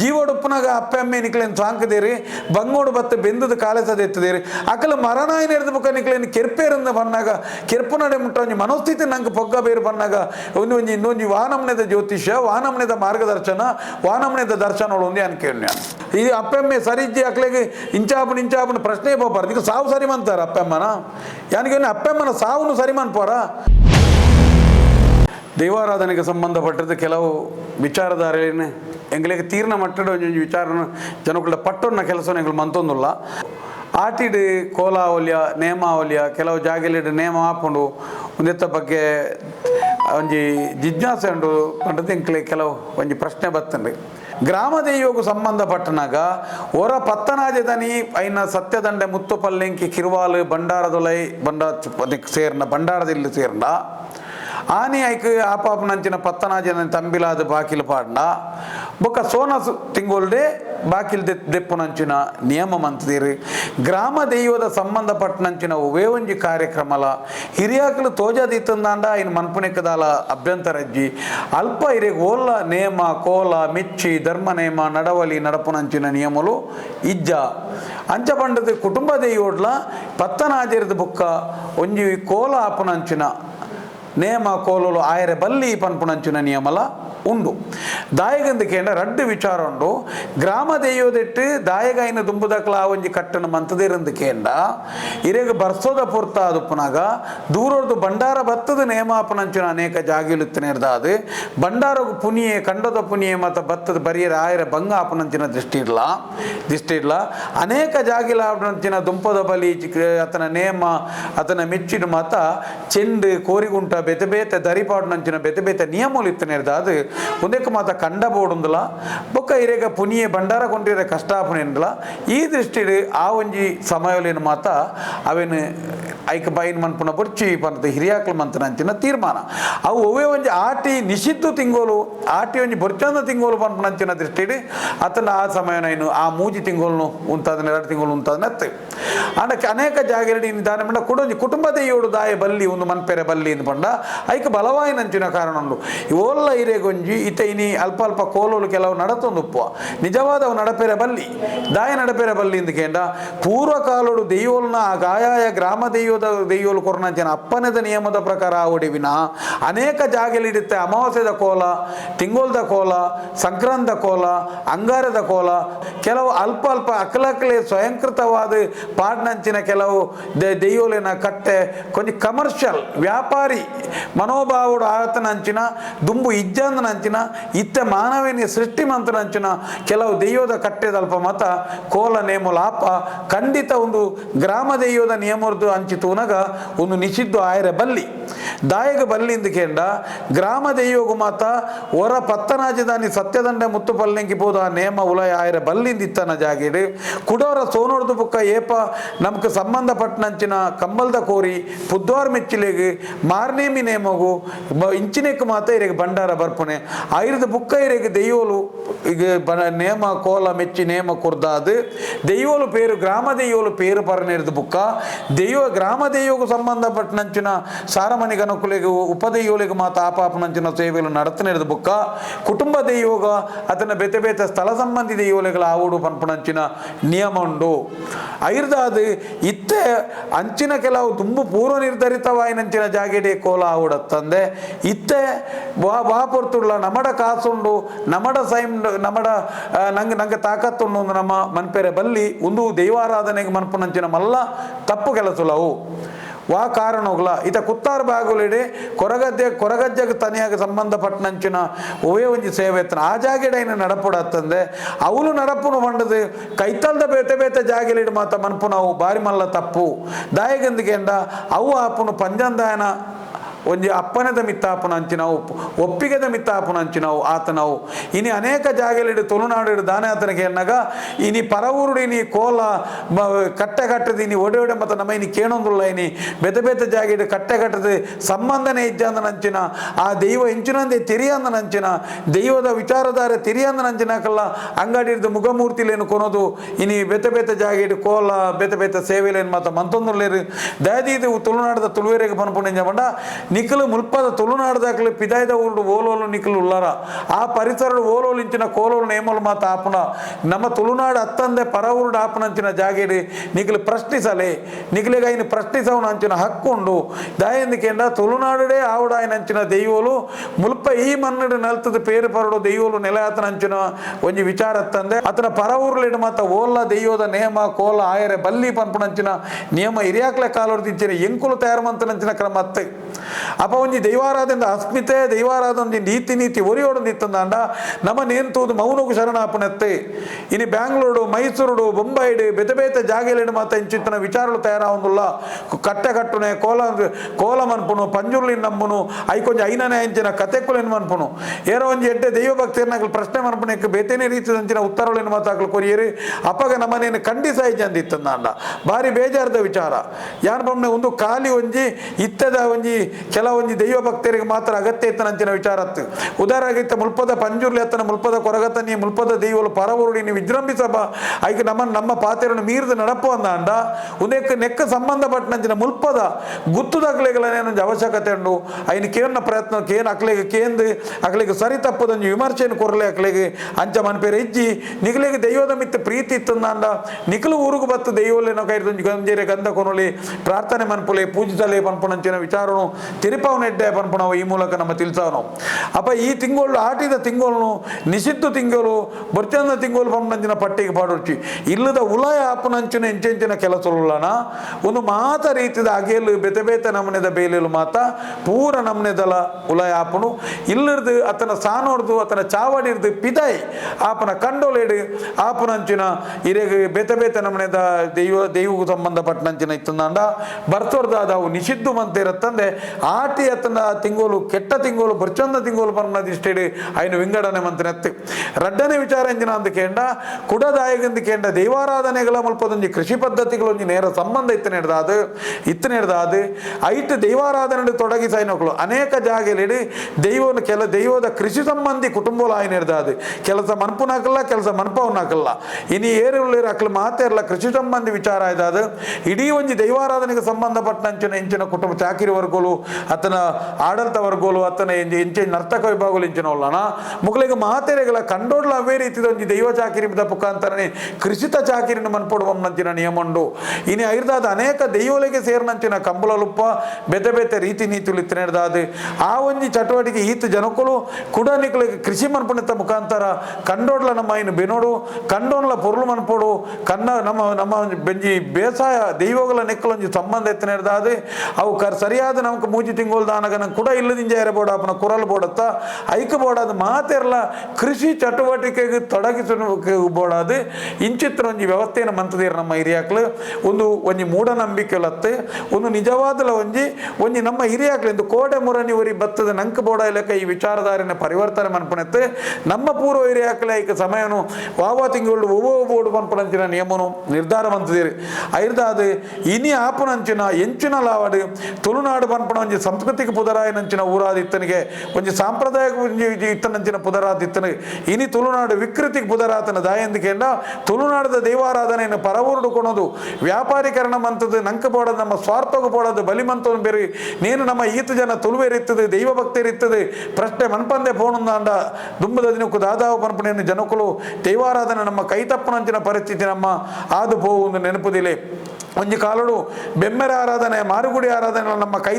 ಜೀವಡುಪ್ಪನಾಗ ಅಪ್ಪ, ಅಮ್ಮೆ ನಿಕ್ಲೇನ್ ಸಾಂಕದೇರಿ ಬಂಗೋಡು ಬತ್ತ ಬೆಂದದ ಕಾಲಸದ ಎತ್ತದೇರಿ. ಅಕಲ ಮರನಾಯಿನ ನೆರೆದ ಬುಕ್ಕ ನಿಕ್ಲೇನ್ ಕೆರ್ಪೇರಿಂದ ಬಂದಾಗ, ಕೆರ್ಪು ನಡೆ ಮನೋಸ್ಥಿತಿ ನಂಗೆ ಪೊಗ್ಗ ಬೇರು ಬಂದಾಗ ಒಂದು ಒಂಜಿ ಇನ್ನೊಂಜಿ ವಾನಮ್ನೆದ ಜ್ಯೋತಿಷ್ಯ, ವಾನಮ್ನೆದ ಮಾರ್ಗದರ್ಶನ, ವಾನಮ್ನೆದ ದರ್ಶನ ಒಂದೇ ಅನ್ಕೇಳಿ ಈ ಅಪ್ಪೆಮ್ಮೆ ಸರಿಜ್ಜಿ ಅಕ್ಲೆಗೆ ಇಂಚಾಪನ ಇಂಚಾಪನ ಪ್ರಶ್ನೆ ಬೋಪಾರ್ದು ಈಗ ಸಾವು ಸರಿ ಮಂತಾರ ಅಪ್ಪೆಮ್ಮನ ಯಾನಿಗೆ ಅಪ್ಪೆಮ್ಮನ ಸಾವುನು ಸರಿ ಮನ್ಪೋರ ದೈವಾರಾಧನೆಗೆ ಸಂಬಂಧಪಟ್ಟದ್ದು ಕೆಲವು ವಿಚಾರಧಾರೆಯನ್ನು ಎಂಗಳಿಗೆ ತೀರ್ಣ ಮಟ್ಟದ ಒಂಜೊಂಜಿ ವಿಚಾರನ ಜನಗಳ ಪಟ್ಟೊನ್ನ ಕೆಲಸ ಎಂಗಳು ಮಂತೊಂದುಲ್ಲ. ಆಟಿಡ್ ಕೋಲಾವಲ್ಯ, ನೇಮಾವಲ್ಯ ಕೆಲವು ಜಾಗಲಿಡ್ ನೇಮ ಹಾಕೊಂಡು ಒಂದೆತ್ತ ಬಗ್ಗೆ ಒಂಜಿ ಜಿಜ್ಞಾಸೆ ಉಂಡು ಪಂಡದ ಎಂಕ್ಲೆ ಕೆಲವು ಒಂಜಿ ಪ್ರಶ್ನೆ ಬತ್ತಂಡ್ರಿ ಗ್ರಾಮ ದೈವಗೂ ಸಂಬಂಧಪಟ್ಟನಾಗ ಹೊರ ಪತ್ತನಾಜದನಿ ಐನ ಸತ್ಯದಂಡೆ ಮುತ್ತುಪಲ್ಲೆಂಕಿ ಕಿರುವಾಲು ಬಂಡಾರದೊಲೈ ಬಂಡ ಸೇರ್ನ ಭಂಡಾರದಲ್ಲಿ ಸೇರ್ನ ಆನಿ ಆಪಾಪ ನಂಚಿನ ಪತ್ತನಾಜನ ತಂಬಿಲಾದ ಬಾಕಿಲು ಪಾಡ್ನ. ಬೊಕ್ಕ ಸೋನಸ್ ತಿಂಗೊಲ್ಡೆ ಬಾಕಿಲ್ ದೆಪ್ ದೆಪ್ಪು ನಂಚಿನ ನಿಯಮ ಮಂತದಿರಿ. ಗ್ರಾಮ ದೈವದ ಸಂಬಂಧಪಟ್ಟನಂಚಿನ ಒವೇ ಒಂಜಿ ಕಾರ್ಯಕ್ರಮಲ, ಹಿರಿಯಾಕಲು ತೋಜದಿತ್ತಂದಾಂಡ ಇನ್ನು ಮನ್ಪುನೆಕ್ಕದಾಲ ಅಭ್ಯಂತರಜ್ಜಿ. ಅಲ್ಪ ಇರೆಗ್ ಓಲ್ಲ ನೇಮ, ಕೋಲ, ಮಿಚ್ಚಿ, ಧರ್ಮ ನೇಮ, ನಡವಳಿ, ನಡಪುನಂಚಿನ ನಿಯಮಲು ಇಜ್ಜ. ಅಂಚ ಪಂಡದ ಕುಟುಂಬ ದೈವೋಡ್ಲ ಪತ್ತನಾಜರಿದ ಬುಕ್ಕ ಒಂಜಿ ಕೋಲ ಆಪುನಂಚಿನ ನೇಮ ಕೋಲು ಆಯರೆ ಬಲ್ಲಿ ಪನ್ಪುಣಂಚಿನ ನಿಯಮಲ ಉಂಡು. ದಾಯಗಂದು ಕೇಂದ್ರ ರಡ್ಡು ವಿಚಾರ ಉಂಡು. ಗ್ರಾಮ ದೇಯೋದಿಟ್ಟು ದಾಯಗಾಯಿನ ದುಂಬುದಕ್ಲ ಆ ಒಂಜಿ ಕಟ್ಟನ ಕೇಂದ್ರ. ಇರೆಗ್ ಬರ್ಸೋದ ಪುರ್ತ ಅದುಪ್ಪುನಾಗ ದೂರದ್ದು ಬಂಡಾರ ಬತ್ತದ ನೇಮಾಪನಂಚಿನ ಅನೇಕ ಜಾಗಿಲುತ್ತಿನೇರ್ದಾದು ಭಂಡಾರಗು ಪುನಿಯೆ, ಕಂಡದ ಪುನಿಯೆ ಮತ್ತು ಬತ್ತದ ಬರಿಯರ ಆಯರ ಭಂಗ ಆಪನಂಚಿನ ದೃಷ್ಟಿ ಇಡ್ಲ. ದೃಷ್ಟಿ ಇಡ್ಲ. ಅನೇಕ ಜಾಗಿಲ ಆಪನಂಚಿನ ದುಂಪದ ಬಲಿ ಅತನ ನೇಮ, ಅತನ ಮೆಚ್ಚಿನ ಮತ ಚೆಂಡು, ಕೋರಿಗುಂಟ ಬೆತೆ ಬೇತೆ ದರಿಪಾಡುನಂಚಿನ ಬೆತೆ ಬೇತೆ ನಿಯಮಗಳು ಅದು ಒಂದಕ್ಕೆ ಮಾತ ಕಂಡ ಬೋಡುಂದಲ ಬೊಕ್ಕ ಇರೇಗ ಪುನಿಯ ಭಂಡಾರ ಕೊಂಡಿರ ಕಷ್ಟಾಪನೆಂದಲ ಈ ದೃಷ್ಟಿಡ್ ಆ ಒಂಜಿ ಸಮಯಲೇನು ಮಾತ ಅವೇನು ಐಕ ಬೈನ್ ಮನ್ಪುನ ಬರ್ಚಿ ಪಂತ ಹಿರಿಯಾಕ್ಲ ಮಂತನಂಚಿನ ತೀರ್ಮಾನ. ಅವು ಒವೇ ಒಂಜಿ ಆಟಿ ನಿಷಿದ್ದು ತಿಂಗೋಲು, ಆಟಿ ಒಂಜಿ ಬೊರ್ಚಂದ ತಿಂಗೋಲು ಪನ್ಪುನಂಚಿನ ದೃಷ್ಟಿಡ್ ಅತನ ಆ ಸಮಯನ ಏನು ಆ ಮೂಜಿ ತಿಂಗೋಲ್ನು ಉಂತಾದನ, ಎರಡು ತಿಂಗಳು ಉಂತಾದನ ಅತ್ತೆ. ಆಂಡ ಅನೇಕ ಜಾಗಿರಡಿ ದಾನ ಮಂಡ ಕೊಡೊಂಜಿ ಕುಟುಂಬದ ಏಳು ದಾಯ ಬಲ್ಲಿ, ಒಂದು ಮನ್ಪೆರೆ ಬಲ್ಲಿ ಇಂದು ಪಂಡ ಐಕ ಬಲವಾಯಿನಂಚಿನ ಕಾರಣ ಉಂಡು ಓಲ್ಲ ಇರೆಗೊಂಜಿ ಇತ ಇನಿ ಅಲ್ಪ ಅಲ್ಪ ಕೋಲೋಲು ಕೆಲವು ನಡತೊಂದುಪ್ಪುವ. ನಿಜವಾದವು ನಡಪೆರೆ ಬಲ್ಲಿ. ದಾಯ ನಡಪೆರೆ ಬಲ್ಲಿ ಎಂದು ಕೇಂದ್ರ ಪೂರ್ವ ಕಾಲೋಡು ದೆಯ್ಯೋಲ್ನ ಆ ಗಾಯಾಯ ಗ್ರಾಮ ದೆಯ್ಯೋದ ದೆಯ್ಯೋಲು ಕೊರನಂಚಿನ ಅಪ್ಪನೆದ ನಿಯಮದ ಪ್ರಕಾರ ಓಡಿವಿನ ಅನೇಕ ಜಾಗಲಿಡುತ್ತೆ ಅಮಾವಾಸ್ಯದ ಕೋಲ, ತಿಂಗೋಲ್ದ ಕೋಲ ಸಂಕ್ರಾಂತ ಕೋಲ, ಅಂಗಾರದ ಕೋಲ, ಕೆಲವು ಅಲ್ಪ ಅಲ್ಪ ಅಕ್ಲಕ್ಲೆ ಸ್ವಯಂಕೃತವಾದ ಪಾಡ್ನಂಚಿನ ಕೆಲವು ದೆಯ್ಯೋಲಿನ ಕಟ್ಟೆ ಕೊಂಚ ಕಮರ್ಷಿಯಲ್, ವ್ಯಾಪಾರಿ ಮನೋಭಾವುಡು ಆತನಂಚಿನ ದುಂಬು ಇಜ್ಜಂದನಂಚಿನ ಇತ್ತ ಮಾನವೀಯ ಅಂಚಿನ ಕೆಲವು ದೆಯ್ಯೋದ ಕಟ್ಟೆದಲ್ಪ ಮತ, ಕೋಲ ನೇಮ ಲಾಪ, ಖಂಡಿತ ಒಂದು ಗ್ರಾಮ ದೆಯ್ಯೋದ ನಿಯಮರ್ದು ಅಂಚಿತೂನಗ ಒಂದು ನಿಷಿದ್ದು ಆಯರೆ ಬಲ್ಲಿ. ದಾಯಗ ಬಲ್ಲಿಂದ ಕೇಂಡ, ಗ್ರಾಮ ದೆಯ್ಯೋಗು ಮಾತ ಹೊರ ಪತ್ತನಾಜದಾನಿ ಸತ್ಯದಂಡ ಮುತ್ತು ಪಲ್ಲೆಂಗಿ ಬೋದು ನೇಮ ಉಲಯ ಆಯರೆ ಬಲ್ಲಿಂದಿತ್ತನ ಜಾಗಿಡು. ಕುಡೋರ ಸೋನೋಡ್ದು ಬುಕ್ಕ ಏಪ ನಮ್ಗೆ ಸಂಬಂಧಪಟ್ಟನಂಚಿನ ಕಂಬಲ್ದ ಕೋರಿ, ಪುದ್ವಾರ್ ಮೆಚ್ಚಿಲೆಗೆ ಮಾರ್ನೇಮಿ ನೇಮಗು ಇಂಚಿನೆಕ್ ಮಾತ ಇರೆಗೆ ಭಂಡಾರ ಬರ್ಪುನೆ ಐರ್ದ ಬುಕ್ಕ ಇರೆಗೆ ದೆಯ್ಯೋಲು ಈಗ ನೇಮ, ಕೋಲ, ಮೆಚ್ಚಿ, ನೇಮ ಕುರ್ದಾದು ದೆಯ್ಯೋಲು ಪೇರು, ಗ್ರಾಮ ದೆಯ್ಯೋಲು ಪೇರು ಪರನೇರ್ದು ಬುಕ್ಕ. ದೈವ, ಗ್ರಾಮ ದೆಯ್ಯೋಗು ಸಂಬಂಧಪಟ್ಟನಂಚಿನ ಸಾರಮಣಿಗನುಕುಲೆಗೆ ಉಪದೆಯ್ಯೋಲಿಗೆ ಮಾತ ಆಪಾಪನಂಚಿನ ಸೇವೆಗಳು ನಡತನೇರ್ದು ಬುಕ್ಕ. ಕುಟುಂಬ ದೆಯ್ಯೋಗ ಅದನ್ನ ಬೆತೆ ಬೇತೆ ಸ್ಥಳ ಸಂಬಂಧಿ ದೆಯ್ಯೋಲೆಗಳ ಆವುಡು ಪನ್ಪುನಂಚಿನ ನಿಯಮ ಉಂಡು. ಐರ್ದಾದು, ಇತ್ತೆ ಅಂಚಿನ ಕೆಲವು ತುಂಬ ಪೂರ್ವ ನಿರ್ಧರಿತವಾಯಿನಂಚಿನ ಜಾಗೆಡೆ ಕೋಲ ಆವುಡತ್ತಂದೆ ಇತ್ತೆ ವಾ ಪೊರ್ತುಳ್ಳ ನಮಡ ಕಾಸುಂಡು ನಮಡ ಸೈಮ್ ನಮಡ ಆ, ನಂಗೆ ನಂಗೆ ತಾಕತ್ತುಂಡು ಒಂದು ನಮ್ಮ ಮನ್ಪೆರೆ ಬಲ್ಲಿ ಒಂದು ದೈವಾರಾಧನೆಗೆ ಮನ್ಪುನಂಚಿನ ಮಲ್ಲ ತಪ್ಪು ಕೆಲಸಲವು. ವಾ ಕಾರಣಗಳ ಇತ ಕುತ್ತಾರ ಬಾಗುಲಿಡಿ ಕೊರಗದ್ದೆ ಕೊರಗಜ್ಜಗೆ ತನಿಯಾಗ ಸಂಬಂಧಪಟ್ಟನಂಚಿನ ಒವೇ ಒಂಜಿ ಸೇವೆ ಎತ್ತನ ಆ ಜಾಗಿಡೈನ ನಡಪುಡತ್ತಂದೆ ಅವಳು ನಡಪುನು ಹೊಂಡದೆ ಕೈತಲ್ದ ಬೇತೆ ಬೇತೆ ಜಾಗೆಲಿಡು ಮಾತ ಮನ್ಪು ನಾವು ಬಾರಿ ಮಲ್ಲ ತಪ್ಪು. ದಾಯಗಂದಿಗೆಂಡ ಅವು ಆಪುನು ಪಂಜಂದಾಯನ ಒಂಜಿ ಅಪ್ಪನದ ಮಿತ್ತಾಪುನ ಅಂಚಿನವು ಒಪ್ಪಿಗೆದ ಮಿತ್ತಾಪುನ ಅಂಚಿನವು ಆತನವು ಇನಿ ಅನೇಕ ಜಾಗಲಿಡು ತುಳುನಾಡು ದಾನೆ ಆತನಿಗೆ ಎನ್ನಗ, ಇನಿ ಪರವೂರುಡಿ ಇನಿ ಕೋಲ ಕಟ್ಟೆ ಕಟ್ಟದು ಇನಿ ಒಡೆ ಒಡೆ ಮತ್ತು ನಮ್ಮ ಇನಿ ಕೇಣೊಂದುಲ್ಲ ಇನಿ ಬೆತೆ ಬೆತೆ ಜಾಗಿಡು ಕಟ್ಟೆ ಕಟ್ಟದೆ, ಸಂಬಂಧನೇ ಇಜ್ಜಂದ ನಂಚಿನ, ಆ ದೈವ ಇಂಚಿನಂದೆ ತಿರಿಯಂದ ನಂಚಿನ, ದೈವದ ವಿಚಾರಧಾರೆ ತಿರಿಯಂದ ನಂಚಿನಕಲ್ಲ ಅಂಗಡಿರ್ದು ಮುಖಮೂರ್ತಿಲೇನು ಕೊನೋದು, ಇನಿ ಬೆತೆ ಬೆತೆ ಜಾಗಿಡು ಕೋಲ, ಬೆತೆ ಬೆತೆ ಸೇವೆಲೇನು ಮತ್ತು ಮಂತೊಂದುಲ್ಲೇರು ದಯದೀದು ತುಳುನಾಡದ ತುಳುವೇರೆಗೆ ಪನ್ಪುಣಿಂಜ ಬಂಡ ನಿಖಲು ಮುಲ್ಪದ ತುಳುನಾಡದಾಗಲಿ ಪಿದಾಯದ ಊರು ಓಲೋಲು ನಿಖಲು ಉಳ್ಳಾರ. ಆ ಪರಿಸರ ಓಲೋಲಿಂಚಿನ ಕೋಲೋಲು ನೇಮಲು ಮಾತ ಆಪುನ ನಮ್ಮ ತುಳುನಾಡು ಅತ್ತಂದೆ ಪರ ಊರುಡು ಆಪುನಂಚಿನ ಜಾಗೇಡಿ ನಿಖಲು ಪ್ರಶ್ನಿಸಲೆ ನಿಖಲಿಗೆ ఆయన ప్రశ్నిసవును అంచిన హక్కు ఉండు దాయందుకేండ తులునాడుడే ఆవిడ ఆయన అంచిన దెయ్యోలు ముల్ప ఈ మన్నుడు నెలతది పేరు పరుడు దెయ్యోలు నెలయాతన అంచిన ಒಂಜಿ ವಿಚಾರ ತಂದೆ ಅತನ ಪರ ಊರ್ಲೇಡು ಮತ್ತ ಓಲ್ಲ ದೆಯ್ಯೋದ ನೇಮ ಕೋಲ ಆಯರೆ ಬಲ್ಲಿ ಪನ್ಪುನಂಚಿನ ನಿಯಮ ಹಿರಿಯಾಕ್ಲೆ ಕಾಲೊಡ್ದಿಂಚಿನ ಎಂಕುಲು ತಯಾರು ಮಂತನಂಚಿನ ಕ್ರಮ ಅತ್ತೆ ಅಪ್ಪ ಒಂಜಿ ದೈವಾರಾಧನ ಅಸ್ಮಿತೆ ದೈವಾರಾಧನ ಒಂಜಿ ನೀತಿ ನೀತಿ ಒರಿಯೋಡು ನಿತ್ತಂದಾಂಡ ನಮ್ಮ ನೇನು ತೂದು ಮೌನಗು ಶರಣಾಪನತ್ತೆ ಇನಿ ಬ್ಯಾಂಗ್ಳೂರು ಮೈಸೂರು ಬೊಂಬೈಡು ಬೆತೆ ಬೇತೆ ಜಾಗೆಲೇಡು ಮಾತ ಇಂಚಿತ್ತನ ವಿಚಾರಗಳು ತಯಾರಾವಂದುಲ್ಲ. ಕಟ್ಟೆ ಕಟ್ಟುನೆ ಕೋಲ ಕೋಲ ಮನ್ಪುನು ಪಂಜುರ್ಲಿನ್ ನಂಬುನು ಐ ಕೊಂಚ ಇಂಚಿನ ಕತೆ ಕತೆಕುಲಿನ್ ಮನ್ಪುನು ಏನೋ ಒಂಜಿ ಎಡ್ಡೆ ದೈವ ಭಕ್ತಿಯರ್ನಾಗಲು ಪ್ರಶ್ನೆ ಮನ್ಪುನಕ್ಕೆ ಬೇತೆನೆ ರೀತಿದಂಚಿನ ಉತ್ತರಗಳಿನ ಮಾತಾಗಲು ಕೊರಿಯರಿ. ಅಪ್ಪಗ ನಮ್ಮನೇನು ಖಂಡಿಸ ನಾನು ಬಾರಿ ಬೇಜಾರದ ವಿಚಾರ. ಯಾನ್ ಬೊಮ್ಮೆ ಒಂದು ಖಾಲಿ ಒಂಜಿ, ಇತ್ತದ ಒಂಜಿ, ಕೆಲ ಒಂಜಿ ದೈವ ಭಕ್ತರಿಗೆ ಮಾತ್ರ ಅಗತ್ಯ ಇತ್ತನಂಚಿನ ವಿಚಾರ ಅತ್ತು. ಉದಾಹರಣೆಗೆ ಮುಲ್ಪದ ಪಂಜುರ್ಲಿ ಅತ್ತನ ಮುಲ್ಪದ ಕೊರಗತನಿ, ಮುಲ್ಪದ ದೈವಲು ಪರವರುಡಿನಿ ವಿಜೃಂಭಿಸಬ. ಐಕೆ ನಮ್ಮ ನಮ್ಮ ಪಾತೆರನ್ನು ನಡಪು ಅಂದಾಂಡ ಉನೇಕ ನೆಕ್ಕ ಸಂಬಂಧಪಟ್ಟನಂಚಿನ ಮುಲ್ಪದ ಗುತ್ತುದಾಗಲೆಗಳೇನೊಂದು ಅವಶ್ಯಕತೆ ಉಂಡು. ಅಯ್ಯನ ಕೇನ್ನ ಪ್ರಯತ್ನ ಕೇನ್ ಅಕ್ಲೆಗೆ ಕೇಂದು, ಅಕ್ಲೆಗೆ ಸರಿ ತಪ್ಪದೊಂದು ವಿಮರ್ಶೆಯನ್ನು ಕೊರಲೆ ಅಕ್ಲೆಗೆ ಅಂಚ ಮನ್ಪೇರೆ ಇಜ್ಜಿ. ನಿಗಲಿಗೆ ದೈವದ ಮಿತ್ತ ಪ್ರೀತಿ ಇತ್ತಂದಾಂಡ ನಿಖಲು ಊರುಗು ಬತ್ತು ದೈವಲೇನೋ ಕೈರ್ದೊಂಜಿ ಗಂಜೇರೆ ಗಂಧ ಕೊನೊಲಿ ಪ್ರಾರ್ಥನೆ ಮನ್ಪುಲೆ ಪೂಜಿಸಲೇ ಪನ್ಪುನಂಚಿನ ವಿಚಾರನು, ತಿರುಪವನ ಎಡ್ಡೆ ಪನ್ಪುಣವು ಈ ಮೂಲಕ ನಮ್ಮ ತಿಳಿಸವನು ಅಪ್ಪ ಈ ತಿಂಗಳು ಆಟಿದ ತಿಂಗಳು ನಿಷಿದ್ಧ ತಿಂಗಳು, ಬರ್ಚಂದ ತಿಂಗಳು ಪಂಪನಂಚಿನ ಪಟ್ಟಿಗೆ ಪಾಡೊಚ್ಚಿ. ಇಲ್ಲದ ಉಲಯ ಕಾಪುನಂಚಿನ ಇಂಚಿನ ಕೆಲಸಲುಳ್ಳನ, ಒಂದು ಮಾತ ರೀತಿದ ಅಗೆಯಲು ಬೆತೆ ಬೇತೆ ನಮನೆದ ಬೇಲಿಲು ಮಾತ, ಪೂರ ನಮ್ಮನೆದಲ ಉಲಯ ಆಪನು. ಇಲ್ಲಿರ್ದು ಆತನ ಸಾನೋರ್ದು ಆತನ ಚಾವಡಿರ್ದು ಪಿದಾಯಿ ಆಪನ ಕಂಡೋಲೇಡು, ಆಪುನಂಚಿನ ಇರೆಗೆ ಬೆತೆ ಬೇತೆ ನಮನೆದ ದೈವ ಸಂಬಂಧ ಸಂಬಂಧಪಟ್ಟನಂಚಿನ ಇತ್ತಂದ ಬರ್ತೋರ್ದಾದ ಅವು ನಿಷಿದ್ದು ಮಂತೆ ಇರತ್ತಂದೆ ಆಟಿ ಆತನ ತಿಂಗೋಲು, ಕೆಟ್ಟ ತಿಂಗೋಲು ಪ್ರಚಂದ ತಿಂಗೋಲು ಬರ್ನದ ಇಷ್ಟೇಡಿ ಆಯ್ನು ವಿಂಗಡನೆ ಮಂತ್ರ ರಡ್ಡನೆ ವಿಚಾರ ಎಂಜಿನ ಅಂತ ಕೇಂಡ, ಕುಡದಾಯಗಂದು ಕೇಂಡ ಮುಲ್ಪದೊಂಜಿ ಕೃಷಿ ಪದ್ಧತಿಗಳೊಂಜಿ ನೇರ ಸಂಬಂಧ ಇತ್ತನೇಡ್ದಾದು ಇತ್ತನೇಡ್ದಾದು ಐಟ್ ದೈವಾರಾಧನೆ ತೊಡಗಿಸೈನೊಕ್ಳು ಅನೇಕ ಜಾಗೆಲಿಡಿ ದೈವನ ಕೆಲ ದೈವದ ಕೃಷಿ ಸಂಬಂಧಿ ಕುಟುಂಬಲು ಆಯ್ನಿಡ್ದಾದು ಕೆಲಸ ಮನ್ಪುನಾಕಲ್ಲ ಕೆಲಸ ಮನ್ಪವನಾಕಲ್ಲ ಇನಿ ಏರುಳ್ಳಿರ ಅಕ್ಲು ಮಾತೇರ್ಲ ಕೃಷಿ ಸಂಬಂಧಿ ವಿಚಾರ ಆಯ್ದಾದು ಇಡೀ ಒಂಜಿ ದೈವಾರಾಧನೆಗೆ ಸಂಬಂಧಪಟ್ಟಂಚಿನ ಇಂಚಿನ ಕುಟುಂಬ ಚಾಕಿರಿ ವರ್ಗೋಲು ಅತನ ಆಡಳಿತ ವರ್ಗೋಲು ಅತನ ಇಂಚಿನ ನರ್ತಕ ವಿಭಾಗಗಳು ಇಂಚಿನ ಉಲ್ಲನ ಮುಗ್ಲಿಗೆ ಮಾತೆರೆಗಳ ಕಂಡೋಡ್ಲ ಅವೇ ರೀತಿದ ಒಂಜಿ ದೈವ ಚಾಕಿರಿ ಮುಖಾಂತರನೇ ಕೃಷಿತ ಚಾಕಿರಿನ ಮನ್ಪೊಡುವಂಚಿನ ನಿಯಮಂಡು. ಇನಿ ಐರ್ದಾದ ಅನೇಕ ದೈವಗಳಿಗೆ ಸೇರಿನಂಚಿನ ಕಂಬಳಲುಪ್ಪ, ಬೆತೆ ಬೆತೆ ರೀತಿ ನೀತಿಲು ಇತ್ತಿನೇಡ್ದಾದು ಆ ಒಂಜಿ ಚಟುವಟಿಕೆ ಈತ ಕುಡ ನಿಕ್ಲಿಗೆ ಕೃಷಿ ಮನ್ಪುನಿತ್ತ ಮುಖಾಂತರ ಕಂಡೋಡ್ಲ ನಮ್ಮ ಇನ್ನು ಬೆನೋಡು ಕಂಡೋನ್ಲ ಪೊರ್ಲು ಮನ್ಪೋಡು, ಕನ್ನ ನಮ್ಮ ನಮ್ಮ ಬೆಂಜಿ ಬೇಸಾಯ ದೈವಗಳ ನೆಕ್ಕಲೊಂಜಿ ಸಂಬಂಧ ಎತ್ತಿನೇಡ್ದಾದು ಅವು ಕರ್ ಸರಿಯಾದ ನಮ್ಗೆ ಮೂಜಿ ತಿಂಗೋಲ್ ದಾನಗ ಕೂಡ ಕುಡ ಇಲ್ಲದಿಂಜ ಇರಬೋಡ ಅಪ್ಪನ ಕುರಲ್ ಬೋಡತ್ತ, ಐಕ ಬೋಡಾದ ಮಾತೆರ್ಲ ಕೃಷಿ ಚಟುವಟಿಕೆಗೆ ತೊಡಗಿಸ ಬೋಡಾದು. ಇಂಚಿತ್ರ ಒಂಜಿ ವ್ಯವಸ್ಥೆಯನ್ನು ಮಂತದೀರ ನಮ್ಮ ಹಿರಿಯಾಕ್ಲು ಒಂದು, ಒಂಜಿ ಮೂಢನಂಬಿಕೆಲತ್ತು, ಒಂದು ನಿಜವಾದಲ ಒಂಜಿ ಒಂಜಿ ನಮ್ಮ ಹಿರಿಯಾಕ್ಲು ಎಂದು ಕೋಡೆ ಮುರಣಿ ಒರಿ ಬತ್ತದ ನಂಕ ಬೋಡ ಇಲಕ ಈ ವಿಚಾರಧಾರೆನ ಪರಿವರ್ತನೆ ಮನ್ಪಣತ್ತೆ. ನಮ್ಮ ಪೂರ್ವ ಹಿರಿಯಾಕ್ಲೆ ಐಕ ಸಮಯನು ವಾವ ತಿಂಗಳು ಒವ್ವೊ ಬೋರ್ಡು ಪನ್ಪಣಂಚಿನ ನಿಯಮನು ನಿರ್ಧಾರ ಮಂತದೀರಿ ಐರ್ದಾದು ಇನಿ ಆಪನಂಚಿನ ಎಂಚಿನ ಲಾವಡು, ತುಳುನಾಡು ಪನ್ಪಣ ಒಂಜಿ ಸಂಸ್ಕೃತಿಕ ಪುದರಾಯನಂಚಿನ ಊರಾದ ಇತ್ತನಿಗೆ ಒಂಜಿ ಸಾಂಪ್ರದಾಯಿಕ ಒಂಜಿ ಇಜ್ಜಿ ಇತ್ತನಂಚಿನ ಪುದರಾದ ಇತ್ತನಿಗೆ ಇನಿ ತುಳುನಾಡು ವಿಕೃತಿಗೆ ಪುದರಾತನ ದಾಯಂದಿಕೆಂಡ ತುಳುನಾಡದ ದೈವಾರಾಧನೆಯನ್ನು ಪರವೂರುಡು ಕೊಣೋದು ವ್ಯಾಪಾರೀಕರಣ ಮಂತದ್ದು ನಂಕ ಬೋಡದು ನಮ್ಮ ಸ್ವಾರ್ಥಗ ಬೋಡದು ಬಲಿಮಂತವನ್ನು ಬೇರೆ. ನೀನು ನಮ್ಮ ಈತ ಜನ ತುಳುವೇರಿತ್ತದೆ ದೈವ ಪ್ರಶ್ನೆ ಮನ್ಪಂದೆ ಪೋಣಂದಾಂಡ ದುಂಬದ ದಿನಕ್ಕೂ ದಾದಾವ ಪನ್ಪಣೆಯನ್ನು ಜನಕುಲು, ದೈವಾರಾಧನೆ ನಮ್ಮ ಕೈತಪ್ಪನಂಚಿನ ಪರಿಸ್ಥಿತಿ ನಮ್ಮ ಆದು ಪೋವುದು ನೆನಪುದಿಲೆ. ಒಂಜಿ ಕಾಲಡು ಬೆಮ್ಮೆರ ಆರಾಧನೆ, ಮಾರುಗುಡಿ ಆರಾಧನೆ ನಮ್ಮ ಕೈ